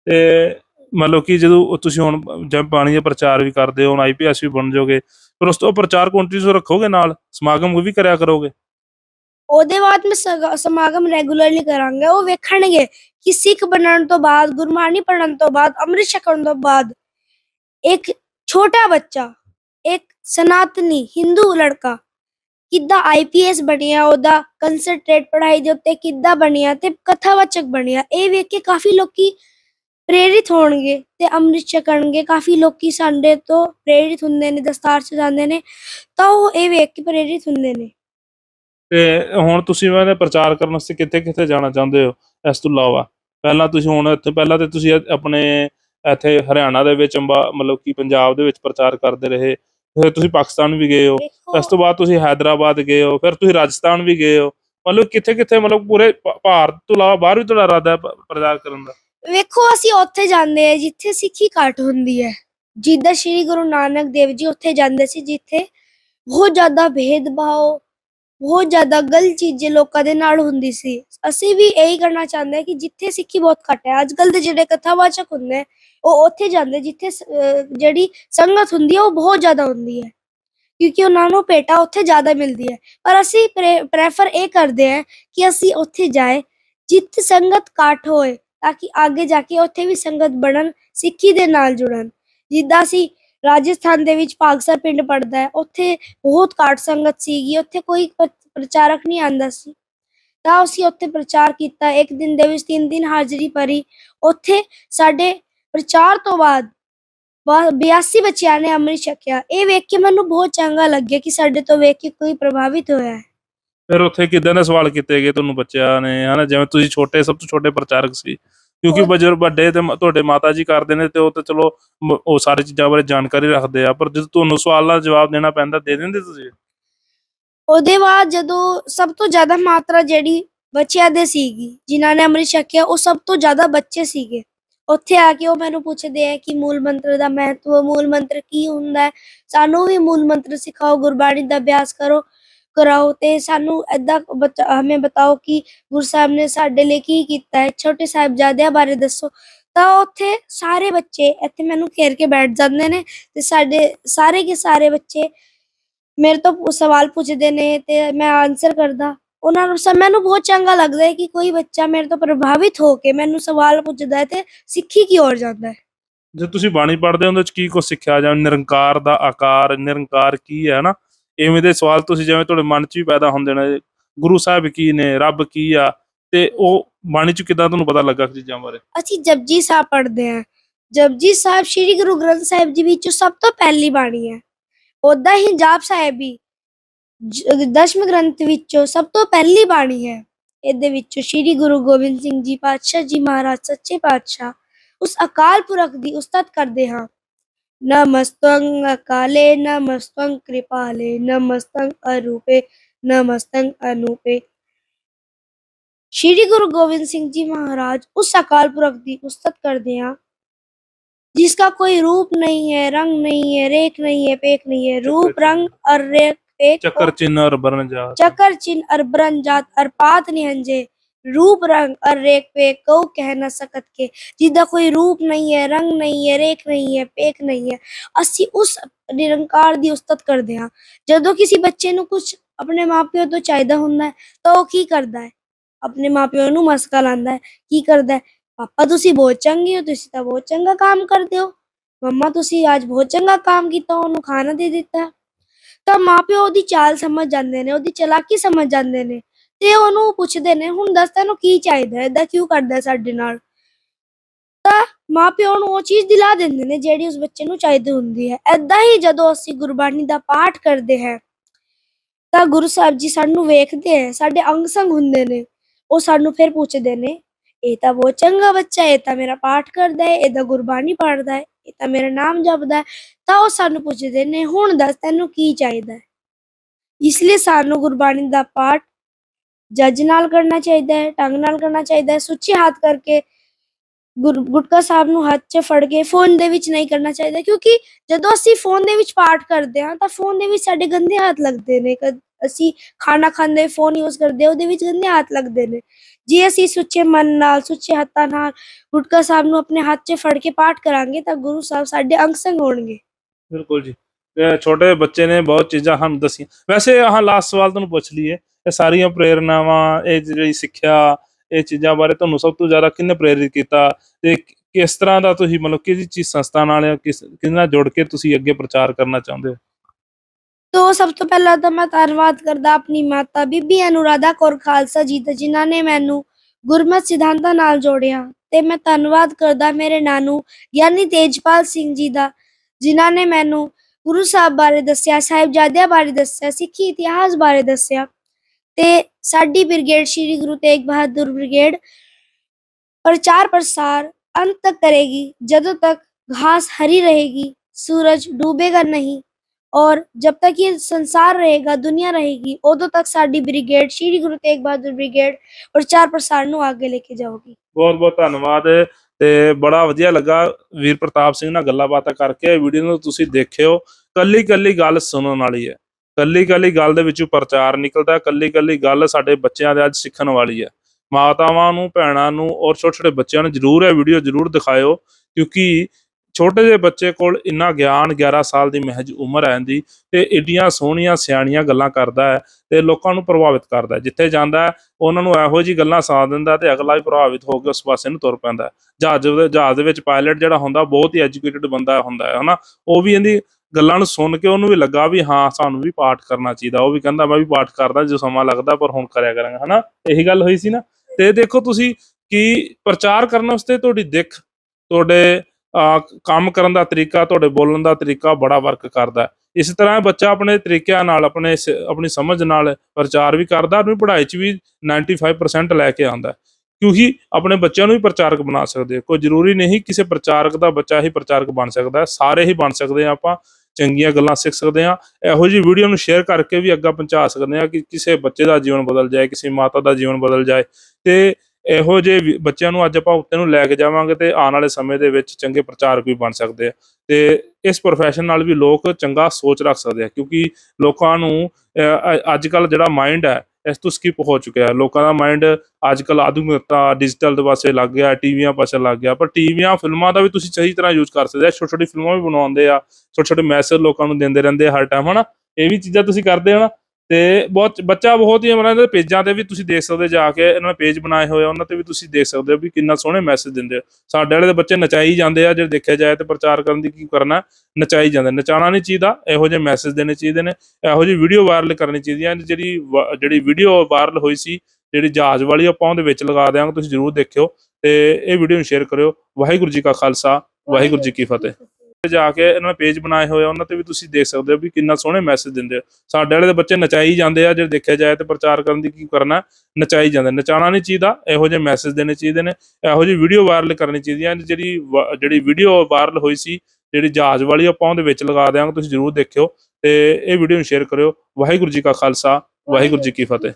ਤੇ ਮਤਲਬ ਕਿ ਜਦੋਂ ਤੁਸੀਂ ਹੁਣ ਜਦ ਬਾਣੀ ਦਾ ਪ੍ਰਚਾਰ ਵੀ ਕਰਦੇ ਹੋ, ਹੁਣ ਆਈਪੀਐਸ ਵੀ ਬਣ ਜਾਓਗੇ, ਫਿਰ ਉਸ ਤੋਂ ਪ੍ਰਚਾਰ ਕੰਟੀਨਿਊ ਰੱਖੋਗੇ ਨਾਲ? ਸਮਾਗਮ ਵੀ ਕਰਿਆ ਕਰੋਗੇ? ਉਹਦੇ ਬਾਅਦ ਮੈਂ ਸਮਾਗਮ ਰੈਗੂਲਰਲੀ ਕਰਾਂਗਾ, ਉਹ ਵੇਖਣਗੇ ਕਿ ਸਿੱਖ ਬਣਨ ਤੋਂ ਬਾਅਦ ਗੁਰਬਾਣੀ ਪੜਨ ਤੋਂ ਬਾਅਦ, ਅੰਮ੍ਰਿਤ ਛਕਣ ਤੋਂ ਬਾਅਦ ਇੱਕ ਛੋਟਾ ਬੱਚਾ, ਇੱਕ ਸਨਾਤਨੀ ਹਿੰਦੂ ਲੜਕਾ ਕਿੱਦਾਂ ਆਈਪੀਐਸ ਬਣਿਆ, ਉਹਦਾ ਕੰਸੈਂਟਰੇਟ ਪੜਾਈ ਦੇ ਉੱਤੇ ਕਿੱਦਾਂ ਬਣਿਆ ਤੇ ਕਥਾਵਾਚਕ ਬਣਿਆ, ਇਹ ਵੇਖ ਕੇ ਕਾਫੀ ਲੋਕੀ ਪ੍ਰੇਰਿਤ ਹੋਣਗੇ ਤੇ ਅੰਮ੍ਰਿਤ ਛਕਣਗੇ। ਕਾਫੀ ਲੋਕੀ ਸਾਡੇ ਤੋਂ ਪ੍ਰੇਰਿਤ ਹੁੰਦੇ ਨੇ ਦਸਤਾਰ ਚ ਜਾਂਦੇ ਨੇ ਤਾਂ ਉਹ ਇਹ ਵੇਖ ਕੇ ਪ੍ਰੇਰਿਤ ਹੁੰਦੇ ਨੇ। ਤੇ ਹੁਣ ਤੁਸੀਂ ਇਹਦਾ ਪ੍ਰਚਾਰ ਕਰਨ ਵਾਸਤੇ ਕਿੱਥੇ ਕਿੱਥੇ ਜਾਣਾ ਚਾਹੁੰਦੇ ਹੋ ਇਸ ਤੋਂ ਇਲਾਵਾ? ਪਹਿਲਾਂ ਤੁਸੀਂ ਹੁਣ ਇੱਥੇ ਪਹਿਲਾਂ ਤੇ ਤੁਸੀਂ ਆਪਣੇ ਇੱਥੇ ਹਰਿਆਣਾ ਦੇ ਵਿੱਚ ਮਤਲਬ ਕਿ ਪੰਜਾਬ ਦੇ ਵਿੱਚ ਪ੍ਰਚਾਰ ਕਰਦੇ ਰਹੇ। ਫਿਰ ਤੁਸੀਂ ਪਾਕਿਸਤਾਨ ਵੀ ਗਏ ਹੋ। ਇਸ ਤੋਂ ਬਾਅਦ ਤੁਸੀਂ ਹైదరాబాద్ ਗਏ ਹੋ। ਫਿਰ ਤੁਸੀਂ ਰਾਜਸਥਾਨ ਵੀ ਗਏ ਹੋ। ਮਤਲਬ ਕਿੱਥੇ ਕਿੱਥੇ ਮਤਲਬ ਪੂਰੇ ਭਾਰਤ ਤੋਂ ਇਲਾਵਾ ਬਾਹਰ ਵੀ ਤੁਹਾਡਾ ਇਰਾਦਾ ਹੈ ਪ੍ਰਚਾਰ ਕਰਨ ਦਾ? ਵੇਖੋ ਅਸੀਂ ਉੱਥੇ ਜਾਂਦੇ ਆ ਜਿੱਥੇ ਸਿੱਖੀ ਘੱਟ ਹੁੰਦੀ ਹੈ। ਜਿੱਦਾਂ ਸ਼੍ਰੀ ਗੁਰੂ ਨਾਨਕ ਦੇਵ ਜੀ ਉੱਥੇ ਜਾਂਦੇ ਸੀ ਜਿੱਥੇ ਬਹੁਤ ਜ਼ਿਆਦਾ ਭੇਦਭਾਵ ਬਹੁਤ ਜ਼ਿਆਦਾ ਗਲਤ ਚੀਜ਼ਾਂ ਲੋਕਾਂ ਦੇ ਨਾਲ ਹੁੰਦੀ ਸੀ। ਅਸੀਂ ਵੀ ਇਹੀ ਕਰਨਾ ਚਾਹੁੰਦੇ ਹਾਂ ਕਿ ਜਿੱਥੇ ਸਿੱਖੀ ਬਹੁਤ ਘੱਟ ਹੈ ਅੱਜ ਕੱਲ ਦੇ ਜਿਹੜੇ ਕਥਾਵਾਚਕ ਹੁੰਦੇ ਆ, ਉਹ ਉੱਥੇ ਜਾਂਦੇ ਜਿੱਥੇ ਜਿਹੜੀ ਸੰਗਤ ਹੁੰਦੀ ਹੈ ਉਹ ਬਹੁਤ ਜ਼ਿਆਦਾ ਹੁੰਦੀ ਹੈ। ਕਿਉਂਕਿ ਉਹਨਾਂ ਨੂੰ ਭੇਟਾ ਉੱਥੇ ਜ਼ਿਆਦਾ ਮਿਲਦੀ ਹੈ। ਪਰ ਅਸੀਂ ਪ੍ਰੈਫਰ ਇਹ ਕਰਦੇ ਹਾਂ ਕਿ ਅਸੀਂ ਉੱਥੇ ਜਾਏ ਜਿੱਥੇ ਸੰਗਤ ਘੱਟ ਹੋਏ ਤਾਂ ਕਿ ਅੱਗੇ ਜਾ ਕੇ ਉੱਥੇ ਵੀ ਸੰਗਤ ਬਣਨ, ਸਿੱਖੀ ਦੇ ਨਾਲ ਜੁੜਨ। ਜਿੱਦਾਂ ਅਸੀਂ ਰਾਜਸਥਾਨ ਦੇ ਵਿੱਚ ਭਾਗਸਰ ਪਿੰਡ ਪੜਦਾ ਹੈ, ਉੱਥੇ ਬਹੁਤ ਘੱਟ ਸੰਗਤ ਸੀਗੀ, ਉੱਥੇ ਕੋਈ ਪ੍ਰਚਾਰਕ ਨਹੀਂ ਆਂਦਾ ਸੀ। ਤਾਂ ਅਸੀਂ ਉੱਥੇ ਪ੍ਰਚਾਰ ਕੀਤਾ, ਇੱਕ ਦਿਨ ਦੇ ਵਿੱਚ ਤਿੰਨ ਦਿਨ ਹਾਜ਼ਰੀ ਭਰੀ। ਉੱਥੇ ਸਾਡੇ ਪ੍ਰਚਾਰ ਤੋਂ ਬਾਅਦ ਬਾ- 82 ਬੱਚਿਆਂ ਨੇ ਅੰਮ੍ਰਿਤ ਛਕਿਆ। ਇਹ ਵੇਖ ਕੇ ਮੈਨੂੰ ਬਹੁਤ ਚੰਗਾ ਲੱਗਿਆ ਕਿ ਸਾਡੇ ਤੋਂ ਵੇਖ ਕੇ ਕੋਈ ਪ੍ਰਭਾਵਿਤ ਹੋਇਆ ਹੈ। ਫਿਰ ਉੱਥੇ ਕਿਦਾਂ ਦੇ ਸਵਾਲ ਕੀਤੇ ਗਏ ਤੁਹਾਨੂੰ ਬੱਚਿਆਂ ਨੇ? ਹਨਾ ਜਿਵੇਂ ਤੁਸੀਂ ਛੋਟੇ ਸਭ ਤੋਂ ਛੋਟੇ ਪ੍ਰਚਾਰਕ ਸੀ। ਕਿਉਂਕਿ ਬਜ਼ੁਰਗ ਵੱਡੇ ਤੇ ਮ- ਤੁਹਾਡੇ ਮਾਤਾ ਜੀ ਕਰਦੇ ਨੇ ਤੇ ਉਹ ਤਾਂ ਚਲੋ ਮ- ਉਹ ਸਾਰੀ ਚੀਜ਼ਾਂ ਬਾਰੇ ਜਾਣਕਾਰੀ ਰੱਖਦੇ ਆ। ਪਰ ਜਦੋਂ ਤੁਹਾਨੂੰ ਸਵਾਲਾਂ ਦਾ ਜਵਾਬ ਦੇਣਾ ਪੈਂਦਾ ਦੇ ਦਿੰਦੇ ਤੁਸੀਂ? ਉਹਦੇ ਬਾਅਦ ਜਦੋਂ ਸਭ ਤੋਂ ਜ਼ਿਆਦਾ ਮਾਤਰਾ ਜਿਹੜੀ ਬੱਚਿਆਂ ਦੇ ਸੀਗੀ ਜਿਨ੍ਹਾਂ ਨੇ ਅੰਮ੍ਰਿਤ ਛਕਿਆ ਉਹ ਸਭ ਤੋਂ ਜ਼ਿਆਦਾ ਬੱਚੇ ਸੀਗੇ। ਉੱਥੇ ਆ ਕੇ ਉਹ ਮੈਨੂੰ ਪੁੱਛਦੇ ਆ ਕਿ ਮੂਲ ਮੰਤਰ ਦਾ ਮਹੱਤਵ ਮੂਲ ਮੰਤਰ ਕੀ ਹੁੰਦਾ ਹੈ? ਸਾਨੂੰ ਵੀ ਮੂਲ ਮੰਤਰ ਸਿਖਾਓ ਗੁਰਬਾਣੀ ਦਾ ਅਭਿਆਸ ਕਰੋ। ਕਰਾਓ ਤੇ ਸਾਨੂੰ ਏਦਾਂ ਹਮੇ ਬਤਾਓ ਕਿ ਗੁਰੂ ਸਾਹਿਬ ਨੇ ਸਾਡੇ ਲਈ ਕੀ ਕੀਤਾ ਹੈ? ਛੋਟੇ ਸਾਹਿਬਜ਼ਾਦਿਆਂ ਬਾਰੇ ਦੱਸੋ। ਤਾਂ ਉੱਥੇ ਸਾਰੇ ਬੱਚੇ ਇੱਥੇ ਮੈਨੂੰ ਘੇਰ ਕੇ ਬੈਠ ਜਾਂਦੇ ਨੇ ਤੇ ਸਾਡੇ ਸਾਰੇ ਕੇ ਸਾਰੇ ਬੱਚੇ ਮੇਰੇ ਤੋਂ ਸਵਾਲ ਪੁੱਛਦੇ ਨੇ ਤੇ ਮੈਂ ਆਨਸਰ ਕਰਦਾ। ਉਹਨਾਂ ਨੂੰ ਮੈਨੂੰ ਬਹੁਤ ਚੰਗਾ ਲੱਗਦਾ ਹੈ ਕਿ ਕੋਈ ਬੱਚਾ ਮੇਰੇ ਤੋਂ ਪ੍ਰਭਾਵਿਤ ਹੋ ਕੇ ਮੈਨੂੰ ਸਵਾਲ ਪੁੱਛਦਾ ਹੈ ਤੇ ਸਿੱਖੀ ਕੀ ਹੋਰ ਜਾਂਦਾ ਹੈ? ਜੇ ਤੁਸੀਂ ਬਾਣੀ ਪੜ੍ਹਦੇ ਹੋ ਉਹਦੇ ਵਿੱਚ ਕੀ ਕੁਝ ਸਿੱਖਿਆ ਜਾਂ ਨਿਰੰਕਾਰ ਦਾ ਆਕਾਰ, ਨਿਰੰਕਾਰ ਕੀ ਹੈ ਨਾ? ਐਵੇਂ ਦੇ ਸਵਾਲ ਤੁਸੀਂ ਜਿਵੇਂ ਤੁਹਾਡੇ ਮਨ 'ਚ ਵੀ ਪੈਦਾ ਹੁੰਦੇ ਨੇ, ਗੁਰੂ ਸਾਹਿਬ ਕੀ ਨੇ, ਰੱਬ ਕੀ ਆ, ਤੇ ਉਹ ਬਾਣੀ 'ਚ ਕਿਦਾਂ ਤੁਹਾਨੂੰ ਪਤਾ ਲੱਗਾ ਚੀਜ਼ਾਂ ਬਾਰੇ? ਅਸੀਂ ਜਪਜੀ ਸਾਹਿਬ ਪੜ੍ਹਦੇ ਹਾਂ। ਜਪਜੀ ਸਾਹਿਬ ਸ੍ਰੀ ਗੁਰੂ ਗ੍ਰੰਥ ਸਾਹਿਬ ਜੀ ਵਿੱਚੋਂ ਸਭ ਤੋਂ ਪਹਿਲੀ ਬਾਣੀ ਹੈ। ਉਦਾਂ ਹੀ ਜਾਪ ਸਾਹਿਬ ਵੀ ਦਸ਼ਮ ਗ੍ਰੰਥ ਵਿੱਚੋਂ ਸਭ ਤੋਂ ਪਹਿਲੀ ਬਾਣੀ ਹੈ। ਇਹਦੇ ਵਿੱਚੋਂ ਸ੍ਰੀ ਗੁਰੂ ਗੋਬਿੰਦ ਸਿੰਘ ਜੀ ਪਾਤਸ਼ਾਹ ਜੀ ਮਹਾਰਾਜ ਸੱਚੇ ਪਾਤਸ਼ਾਹ ਉਸ ਅਕਾਲ ਪੁਰਖ ਦੀ ਉਸਤਤ ਕਰਦੇ ਹਾਂ। ਨਮਸਤੰ ਅਕਾਲੇ ਨਮਸਤੰ ਕਿਰਪਾਲੇ ਨਮਸਤੰ ਅਰੂਪੇ ਨਮਸਤੰ ਅਨੂਪੇ ਸ਼੍ਰੀ ਗੁਰੂ ਗੋਬਿੰਦ ਸਿੰਘ ਜੀ महाराज उस अकाल पुरख की उस्तत करते हैं जिसका कोई रूप नहीं है रंग नहीं है रेख नहीं है पेख नहीं है रूप रंग और रेख पेख ਚੱਕਰ ਚਿੰਨ ਔਰ ਬਰਨ ਜਾ चकर चिन्ह और ब्रन जात और पात निहंजे रूप रंग और रेख पे कौ कह न सकत के जिदा कोई रूप नहीं है रंग नहीं है रेख नहीं है पेख नहीं है ਅਸੀਂ ਉਸ ਨਿਰੰਕਾਰ ਦੀ ਉਸਤਤ ਕਰਦੇ ਹਾਂ ਜਦੋਂ ਕਿਸੇ ਬੱਚੇ ਨੂੰ ਕੁਝ ਆਪਣੇ ਮਾਪਿਓ ਤੋਂ ਚਾਹੀਦਾ ਹੁੰਦਾ ਹੈ ਤਾਂ ਉਹ ਕੀ ਕਰਦਾ ਹੈ ਆਪਣੇ ਮਾਪਿਓ ਨੂੰ ਮਸਕਾ ਲਾਉਂਦਾ ਹੈ ਕੀ ਕਰਦਾ ਹੈ ਪਾਪਾ ਤੁਸੀਂ ਬਹੁਤ ਚੰਗੇ ਹੋ ਤੁਸੀਂ ਤਾਂ ਬਹੁਤ ਚੰਗਾ ਕੰਮ ਕਰਦੇ ਹੋ ਮੰਮਾ ਤੁਸੀਂ ਅੱਜ ਬਹੁਤ ਚੰਗਾ ਕੰਮ ਕੀਤਾ ਉਹਨੂੰ ਖਾਣਾ ਦੇ ਦਿੱਤਾ ਤਾਂ ਮਾਪਿਓ ਉਹਦੀ ਚਾਲ ਸਮਝ ਜਾਂਦੇ ਨੇ ਉਹਦੀ ਚਲਾਕੀ ਸਮਝ ਜਾਂਦੇ ਨੇ ਤੇ ਉਹਨੂੰ ਪੁੱਛਦੇ ਨੇ, ਹੁਣ ਦੱਸ ਤੈਨੂੰ ਕੀ ਚਾਹੀਦਾ? ਹੈ ਏਦਾਂ ਕਿਉਂ ਕਰਦਾ ਹੈ ਸਾਡੇ ਨਾਲ? ਤਾਂ ਮਾਪਿਓ ਨੂੰ ਉਹ ਚੀਜ਼ ਦਿਲਾ ਦਿੰਦੇ ਨੇ ਜਿਹੜੀ ਉਸ ਬੱਚੇ ਨੂੰ ਚਾਹੀਦੀ ਹੁੰਦੀ ਹੈ। ਏਦਾਂ ਹੀ ਜਦੋਂ ਅਸੀਂ ਗੁਰਬਾਣੀ ਦਾ ਪਾਠ ਕਰਦੇ ਹਾਂ, ਤਾਂ ਗੁਰੂ ਸਾਹਿਬ ਜੀ ਸਾਨੂੰ ਵੇਖਦੇ ਹੈ, ਸਾਡੇ ਅੰਗ ਸੰਗ ਹੁੰਦੇ ਨੇ। ਉਹ ਸਾਨੂੰ ਫਿਰ ਪੁੱਛਦੇ ਨੇ, ਇਹ ਤਾਂ ਬਹੁਤ ਚੰਗਾ ਬੱਚਾ ਹੈ, ਇਹ ਤਾਂ ਮੇਰਾ ਪਾਠ ਕਰਦਾ ਹੈ, ਇਹ ਤਾਂ ਗੁਰਬਾਣੀ ਪੜ੍ਹਦਾ ਹੈ, ਇਹ ਤਾਂ ਮੇਰਾ ਨਾਮ ਜਪਦਾ ਹੈ। ਤਾਂ ਉਹ ਸਾਨੂੰ ਪੁੱਛਦੇ ਨੇ, ਹੁਣ ਦੱਸ ਤੈਨੂੰ ਕੀ ਚਾਹੀਦਾ ਹੈ? ਇਸ ਲਈ ਸਾਨੂੰ ਗੁਰਬਾਣੀ ਦਾ ਪਾਠ ਜੱਜ ਨਾਲ ਕਰਨਾ ਚਾਹੀਦਾ ਹੈ ਢੰਗ ਨਾਲ ਕਰਨਾ ਚਾਹੀਦਾ ਹੈ, ਸੁੱਚੇ ਹੱਥ ਕਰਕੇ ਗੁਟਕਾ ਸਾਹਿਬ ਨੂੰ ਹੱਥ 'ਚ ਫੜ ਕੇ ਫੋਨ ਦੇ ਵਿੱਚ ਨਹੀਂ ਕਰਨਾ ਚਾਹੀਦਾ, ਕਿਉਂਕਿ ਜਦੋਂ ਅਸੀਂ ਫੋਨ ਦੇ ਵਿੱਚ ਪਾਠ ਕਰਦੇ ਹਾਂ ਤਾਂ ਫੋਨ ਦੇ ਵਿੱਚ ਸਾਡੇ ਗੰਦੇ ਹੱਥ ਲੱਗਦੇ ਨੇ ਅਸੀਂ ਖਾਣਾ ਖਾਂਦੇ ਫੋਨ ਯੂਜ਼ ਕਰਦੇ ਉਹਦੇ ਵਿੱਚ ਗੰਦੇ ਹੱਥ ਲੱਗਦੇ ਨੇ। ਜੇ ਅਸੀਂ ਸੁੱਚੇ ਮਨ ਨਾਲ, ਸੁੱਚੇ ਹੱਥਾਂ ਨਾਲ ਗੁਟਕਾ ਸਾਹਿਬ ਨੂੰ ਆਪਣੇ ਹੱਥ 'ਚ ਫੜ ਕੇ ਪਾਠ ਕਰਾਂਗੇ ਤਾਂ ਗੁਰੂ ਸਾਹਿਬ ਸਾਡੇ ਅੰਗ ਸੰਗ ਹੋਣਗੇ। ਬਿਲਕੁਲ ਜੀ। ਛੋਟੇ ਬੱਚੇ ਨੇ ਬਹੁਤ ਚੀਜ਼ਾਂ ਸਾਨੂੰ ਦੱਸੀਆਂ। ਵੈਸੇ ਆਹ ਲਾਸਟ ਸਵਾਲ ਤੁਹਾਨੂੰ ਪੁੱਛ ਲਈਏ। ਇਹ ਸਾਰੀਆਂ ਪ੍ਰੇਰਨਾਵਾਂ, ਇਹ ਜਿਹੜੀ ਸਿੱਖਿਆ, ਇਹ ਚੀਜ਼ਾਂ ਬਾਰੇ ਤੁਹਾਨੂੰ ਸਭ ਤੋਂ ਜ਼ਿਆਦਾ ਕਿਹਨੇ ਪ੍ਰੇਰਿਤ ਕੀਤਾ ਤੇ ਕਿਸ ਤਰ੍ਹਾਂ ਦਾ ਤੁਸੀਂ ਮਤਲਬ ਕਿਹਦੀ ਚੀਜ਼ ਸੰਸਥਾ ਨਾਲ ਕਿਸ ਕਿਸ ਜੁੜ ਕੇ ਤੁਸੀਂ ਅੱਗੇ ਪ੍ਰਚਾਰ ਕਰਨਾ ਚਾਹੁੰਦੇ ਹੋ? ਤੋ ਸਭ ਤੋਂ ਪਹਿਲਾਂ ਤਾਂ ਮੈਂ ਧੰਨਵਾਦ ਕਰਦਾ ਆਪਣੀ ਮਾਤਾ ਬੀਬੀ ਅਨੁਰਾਧਾ ਕੌਰ ਖਾਲਸਾ ਜੀ ਦਾ, ਜਿਨ੍ਹਾਂ ਨੇ ਮੈਨੂੰ ਗੁਰਮਤਿ ਸਿਧਾਂਤਾਂ ਨਾਲ ਜੋੜਿਆ। ਤੇ ਮੈਂ ਧੰਨਵਾਦ ਕਰਦਾ ਮੇਰੇ ਨਾਨੂ ਯਾਨੀ ਤੇਜਪਾਲ ਸਿੰਘ ਜੀ ਦਾ, ਜਿਨ੍ਹਾਂ ਨੇ ਮੈਨੂੰ ਗੁਰੂ ਸਾਹਿਬ ਬਾਰੇ ਦੱਸਿਆ, ਸਾਹਿਬਜ਼ਾਦਿਆਂ ਬਾਰੇ ਦੱਸਿਆ, ਸਿੱਖੀ ਇਤਿਹਾਸ ਬਾਰੇ ਦੱਸਿਆ। ਤੇ ਸਾਡੀ ਬ੍ਰਿਗੇਡ ਸ਼੍ਰੀ ਗੁਰੂ ਤੇਗ ਬਹਾਦਰ ਬ੍ਰਿਗੇਡ ਪ੍ਰਚਾਰ ਪ੍ਰਸਾਰ ਅੰਤ ਤੱਕ ਕਰੇਗੀ ਜਦੋਂ ਤੱਕ घास हरी रहेगी सूरज डूबेगा नहीं और जब तक ये संसार रहेगा दुनिया रहेगी उदों तक साडी ब्रिगेड श्री गुरु तेग बहादुर ब्रिगेड प्रचार प्रसार ਨੂੰ ਅੱਗੇ ਲੈ ਕੇ ਜਾਊਗੀ ਬਹੁਤ ਬਹੁਤ ਧੰਨਵਾਦ ਤੇ ਬੜਾ ਵਧੀਆ ਲੱਗਾ ਵੀਰ ਪ੍ਰਤਾਪ ਸਿੰਘ ਨਾਲ ਗੱਲਾਂ ਬਾਤਾਂ ਕਰਕੇ ਵੀਡੀਓ ਨੂੰ ਤੁਸੀਂ ਦੇਖਿਓ ਕੱਲੀ ਕੱਲੀ ਗੱਲ ਸੁਣਨ ਵਾਲੀ ਹੈ ਕੱਲੀ ਕੱਲੀ ਗੱਲ ਦੇ ਵਿੱਚੋਂ ਪ੍ਰਚਾਰ ਨਿਕਲਦਾ ਕੱਲੀ ਕੱਲੀ ਗੱਲ ਸਾਡੇ ਬੱਚਿਆਂ ਦੇ ਅੱਜ ਸਿੱਖਣ ਵਾਲੀ ਹੈ। ਮਾਤਾਵਾਂ ਨੂੰ, ਭੈਣਾਂ ਨੂੰ ਔਰ ਛੋਟੇ ਛੋਟੇ ਬੱਚਿਆਂ ਨੂੰ ਜਰੂਰ ਇਹ ਵੀਡੀਓ ਜਰੂਰ ਦਿਖਾਇਓ ਕਿਉਂਕਿ ਛੋਟੇ ਜਿਹੇ ਬੱਚੇ ਕੋਲ ਇੰਨਾ ਗਿਆਨ 11 ਸਾਲ ਦੀ ਮਹਿਜ ਉਮਰ ਹੈ ਇਹਦੀ ਤੇ ਏਡੀਆਂ ਸੋਹਣੀਆਂ, ਸਿਆਣੀਆਂ ਗੱਲਾਂ ਕਰਦਾ ਹੈ ਤੇ ਲੋਕਾਂ ਨੂੰ ਪ੍ਰਭਾਵਿਤ ਕਰਦਾ ਜਿੱਥੇ ਜਾਂਦਾ ਉਹਨਾਂ ਨੂੰ ਇਹੋ ਜੀ ਗੱਲਾਂ ਸਾਥ ਦਿੰਦਾ ਤੇ ਅਗਲਾ ਵੀ ਪ੍ਰਭਾਵਿਤ ਹੋ ਕੇ ਉਸ ਪਾਸੇ ਨੂੰ ਤੁਰ ਪੈਂਦਾ ਜਹਾਜ਼ ਦੇ ਜਹਾਜ਼ ਦੇ ਵਿੱਚ ਪਾਇਲਟ ਜਿਹੜਾ ਹੁੰਦਾ ਬਹੁਤ ਹੀ ਐਜੂਕੇਟਿਡ ਬੰਦਾ ਹੁੰਦਾ ਹੈ, ਹਨਾ? ਉਹ ਵੀ ਇਹਦੀ ਗੱਲਾਂ ਨੂੰ ਸੁਣ ਕੇ ਉਹਨੂੰ ਵੀ ਲੱਗਾ ਵੀ ਹਾਂ, ਸਾਨੂੰ ਵੀ ਪਾਠ ਕਰਨਾ ਚਾਹੀਦਾ। ਉਹ ਵੀ ਕਹਿੰਦਾ, ਮੈਂ ਵੀ ਪਾਠ ਕਰਦਾ ਜੋ ਸਮਾਂ ਲੱਗਦਾ, ਪਰ ਹੁਣ ਕਰਿਆ ਕਰਾਂਗਾ। ਹਨਾ? ਇਹੀ ਗੱਲ ਹੋਈ ਸੀ ਨਾ? ਤੇ ਦੇਖੋ ਤੁਸੀਂ ਕਿ ਪ੍ਰਚਾਰ ਕਰਨ ਵਾਸਤੇ ਤੁਹਾਡੀ ਦਿੱਖ, ਤੁਹਾਡੇ ਕੰਮ ਕਰਨ ਦਾ ਤਰੀਕਾ, ਤੁਹਾਡੇ ਬੋਲਣ ਦਾ ਤਰੀਕਾ ਬੜਾ ਵਰਕ ਕਰਦਾ ਇਸ ਤਰ੍ਹਾਂ ਬੱਚਾ ਆਪਣੇ ਤਰੀਕਿਆਂ ਨਾਲ, ਆਪਣੇ ਆਪਣੀ ਸਮਝ ਨਾਲ ਪ੍ਰਚਾਰ ਵੀ ਕਰਦਾ ਆਪਣੀ ਪੜ੍ਹਾਈ 'ਚ ਵੀ 95% ਲੈ ਕੇ ਆਉਂਦਾ ਕਿਉਂਕਿ ਆਪਣੇ ਬੱਚਿਆਂ ਨੂੰ ਵੀ ਪ੍ਰਚਾਰਕ ਬਣਾ ਸਕਦੇ ਕੋਈ ਜ਼ਰੂਰੀ ਨਹੀਂ ਕਿਸੇ ਪ੍ਰਚਾਰਕ ਦਾ ਬੱਚਾ ਹੀ ਪ੍ਰਚਾਰਕ ਬਣ ਸਕਦਾ ਸਾਰੇ ਹੀ ਬਣ ਸਕਦੇ ਆ ਆਪਾਂ। ਚੰਗੀਆਂ ਗੱਲਾਂ ਸਿੱਖ ਸਕਦੇ ਆ ਇਹੋ ਜਿਹੀ ਵੀਡੀਓ ਨੂੰ ਸ਼ੇਅਰ ਕਰਕੇ ਵੀ ਅੱਗਾ ਪਹੁੰਚਾ ਸਕਦੇ ਆ ਕਿ ਕਿਸੇ ਬੱਚੇ ਦਾ ਜੀਵਨ ਬਦਲ ਜਾਏ, ਕਿਸੇ ਮਾਤਾ ਦਾ ਜੀਵਨ ਬਦਲ ਜਾਏ। ਤੇ ਇਹੋ ਜਿਹੇ ਵੀ- ਬੱਚਿਆਂ ਨੂੰ ਅੱਜ ਆਪਾਂ ਉੱਤੇ ਨੂੰ ਲੈ ਕੇ ਜਾਵਾਂਗੇ ਤੇ ਆਉਣ ਵਾਲੇ ਸਮੇਂ ਦੇ ਵਿੱਚ ਚੰਗੇ ਪ੍ਰਚਾਰਕ ਵੀ ਬਣ ਸਕਦੇ ਆ। ਤੇ ਇਸ ਪ੍ਰੋਫੈਸ਼ਨ ਨਾਲ ਵੀ ਲੋਕ ਚੰਗਾ ਸੋਚ ਰੱਖ ਸਕਦੇ ਆ ਕਿਉਂਕਿ ਲੋਕਾਂ ਨੂੰ ਅੱਜ ਕੱਲ ਜਿਹੜਾ ਮਾਈਂਡ ਹੈ ਇਸ ਤੋਂ ਸਕਿਪ ਹੋ ਚੁੱਕਿਆ ਹੈ। ਲੋਕਾਂ ਦਾ ਮਾਈਂਡ ਅੱਜ ਕੱਲ ਆਧੁਨਿਕਤਾ ਡਿਜੀਟਲ ਦੇ ਪਾਸੇ ਲੱਗ ਗਿਆ, ਟੀਵੀਆਂ ਪਾਸੇ ਲੱਗ ਗਿਆ। ਪਰ ਟੀਵੀਆਂ, ਫਿਲਮਾਂ ਦਾ ਵੀ ਤੁਸੀਂ ਸਹੀ ਤਰ੍ਹਾਂ ਯੂਜ਼ ਕਰ ਸਕਦੇ ਆ। ਛੋਟੀ ਛੋਟੀ ਫਿਲਮਾਂ ਵੀ ਬਣਾਉਂਦੇ ਆ ਛੋਟੇ ਛੋਟੇ ਮੈਸੇਜ ਲੋਕਾਂ ਨੂੰ ਦਿੰਦੇ ਰਹਿੰਦੇ ਆ ਹਰ ਟਾਈਮ ਹਨਾ? ਇਹ ਵੀ ਚੀਜ਼ਾਂ ਤੁਸੀਂ ਕਰਦੇ ਹੋ ਨਾ? ਤੇ ਬਹੁਤ, ਬੱਚਾ ਬਹੁਤ ਹੀ ਉਹਨਾਂ ਦੇ ਪੇਜਾਂ ਤੇ ਵੀ ਤੁਸੀਂ ਦੇਖ ਸਕਦੇ ਜਾ ਕੇ, ਇਹਨਾਂ ਨੇ ਪੇਜ ਬਣਾਏ ਹੋਏ ਆ, ਉਹਨਾਂ ਤੇ ਵੀ ਤੁਸੀਂ ਦੇਖ ਸਕਦੇ ਹੋ ਵੀ ਕਿੰਨਾ ਸੋਹਣੇ ਮੈਸੇਜ ਦਿੰਦੇ ਆ। ਸਾਡੇ ਵਾਲੇ ਦੇ ਬੱਚੇ ਨਚਾਈ ਜਾਂਦੇ ਆ, ਜੇ ਦੇਖਿਆ ਜਾਏ ਤੇ ਪ੍ਰਚਾਰ ਕਰਨ ਦੀ ਕੀ ਕਰਨਾ, ਨਚਾਈ ਜਾਂਦੇ ਨਚਾਉਣਾ ਨਹੀਂ ਚਾਹੀਦਾ, ਇਹੋ ਜਿਹੇ ਮੈਸੇਜ ਦੇਣੇ ਚਾਹੀਦੇ ਨੇ, ਇਹੋ ਜਿਹੀ ਵੀਡੀਓ ਵਾਇਰਲ ਕਰਨੀ ਚਾਹੀਦੀ ਹੈ ਜਿਹੜੀ ਵ- ਜਿਹੜੀ ਵੀਡੀਓ ਵਾਇਰਲ ਹੋਈ ਸੀ, ਜਿਹੜੀ ਜਹਾਜ਼ ਵਾਲੀ ਆਪਾਂ ਉਹਦੇ ਵਿੱਚ ਲਗਾ ਦਿਆਂਗੇ, ਤੁਸੀਂ ਜਰੂਰ ਦੇਖਿਓ ਤੇ ਇਹ ਵੀਡੀਓ ਨੂੰ ਸ਼ੇਅਰ ਕਰਿਓ। ਵਾਹਿਗੁਰੂ ਜੀ ਕਾ ਖਾਲਸਾ, ਵਾਹਿਗੁਰੂ ਜੀ ਕੀ ਫਤਿਹ। ਜਾ ਕੇ ਇਹਨਾਂ ਨੇ ਪੇਜ ਬਣਾਏ ਹੋਏ ਆ, ਉਹਨਾਂ ਤੇ ਵੀ ਤੁਸੀਂ ਦੇਖ ਸਕਦੇ ਹੋ ਵੀ ਕਿੰਨਾ ਸੋਹਣੇ ਮੈਸੇਜ ਦਿੰਦੇ ਆ। ਸਾਡੇ ਵਾਲੇ ਦੇ ਬੱਚੇ ਨਚਾਈ ਜਾਂਦੇ ਆ, ਜੇ ਦੇਖਿਆ ਜਾਏ ਤੇ ਪ੍ਰਚਾਰ ਕਰਨ ਦੀ ਕੀ ਕਰਨਾ, ਨਚਾਈ ਜਾਂਦੇ ਨਚਾਉਣਾ ਨਹੀਂ ਚਾਹੀਦਾ, ਇਹੋ ਜਿਹੇ ਮੈਸੇਜ ਦੇਣੇ ਚਾਹੀਦੇ ਨੇ, ਇਹੋ ਜਿਹੀ ਵੀਡੀਓ ਵਾਇਰਲ ਕਰਨੀ ਚਾਹੀਦੀ ਹੈ ਜਿਹੜੀ ਜਿਹੜੀ ਵੀਡੀਓ ਵਾਇਰਲ ਹੋਈ ਸੀ, ਜਿਹੜੀ ਜਹਾਜ਼ ਵਾਲੀ ਆਪਾਂ ਉਹਦੇ ਵਿੱਚ ਲਗਾ ਦਿਆਂਗੇ, ਤੁਸੀਂ ਜਰੂਰ ਦੇਖਿਓ ਤੇ ਇਹ ਵੀਡੀਓ ਨੂੰ ਸ਼ੇਅਰ ਕਰਿਓ। ਵਾਹਿਗੁਰੂ ਜੀ ਕਾ ਖਾਲਸਾ, ਵਾਹਿਗੁਰੂ ਜੀ ਕੀ ਫਤਿਹ।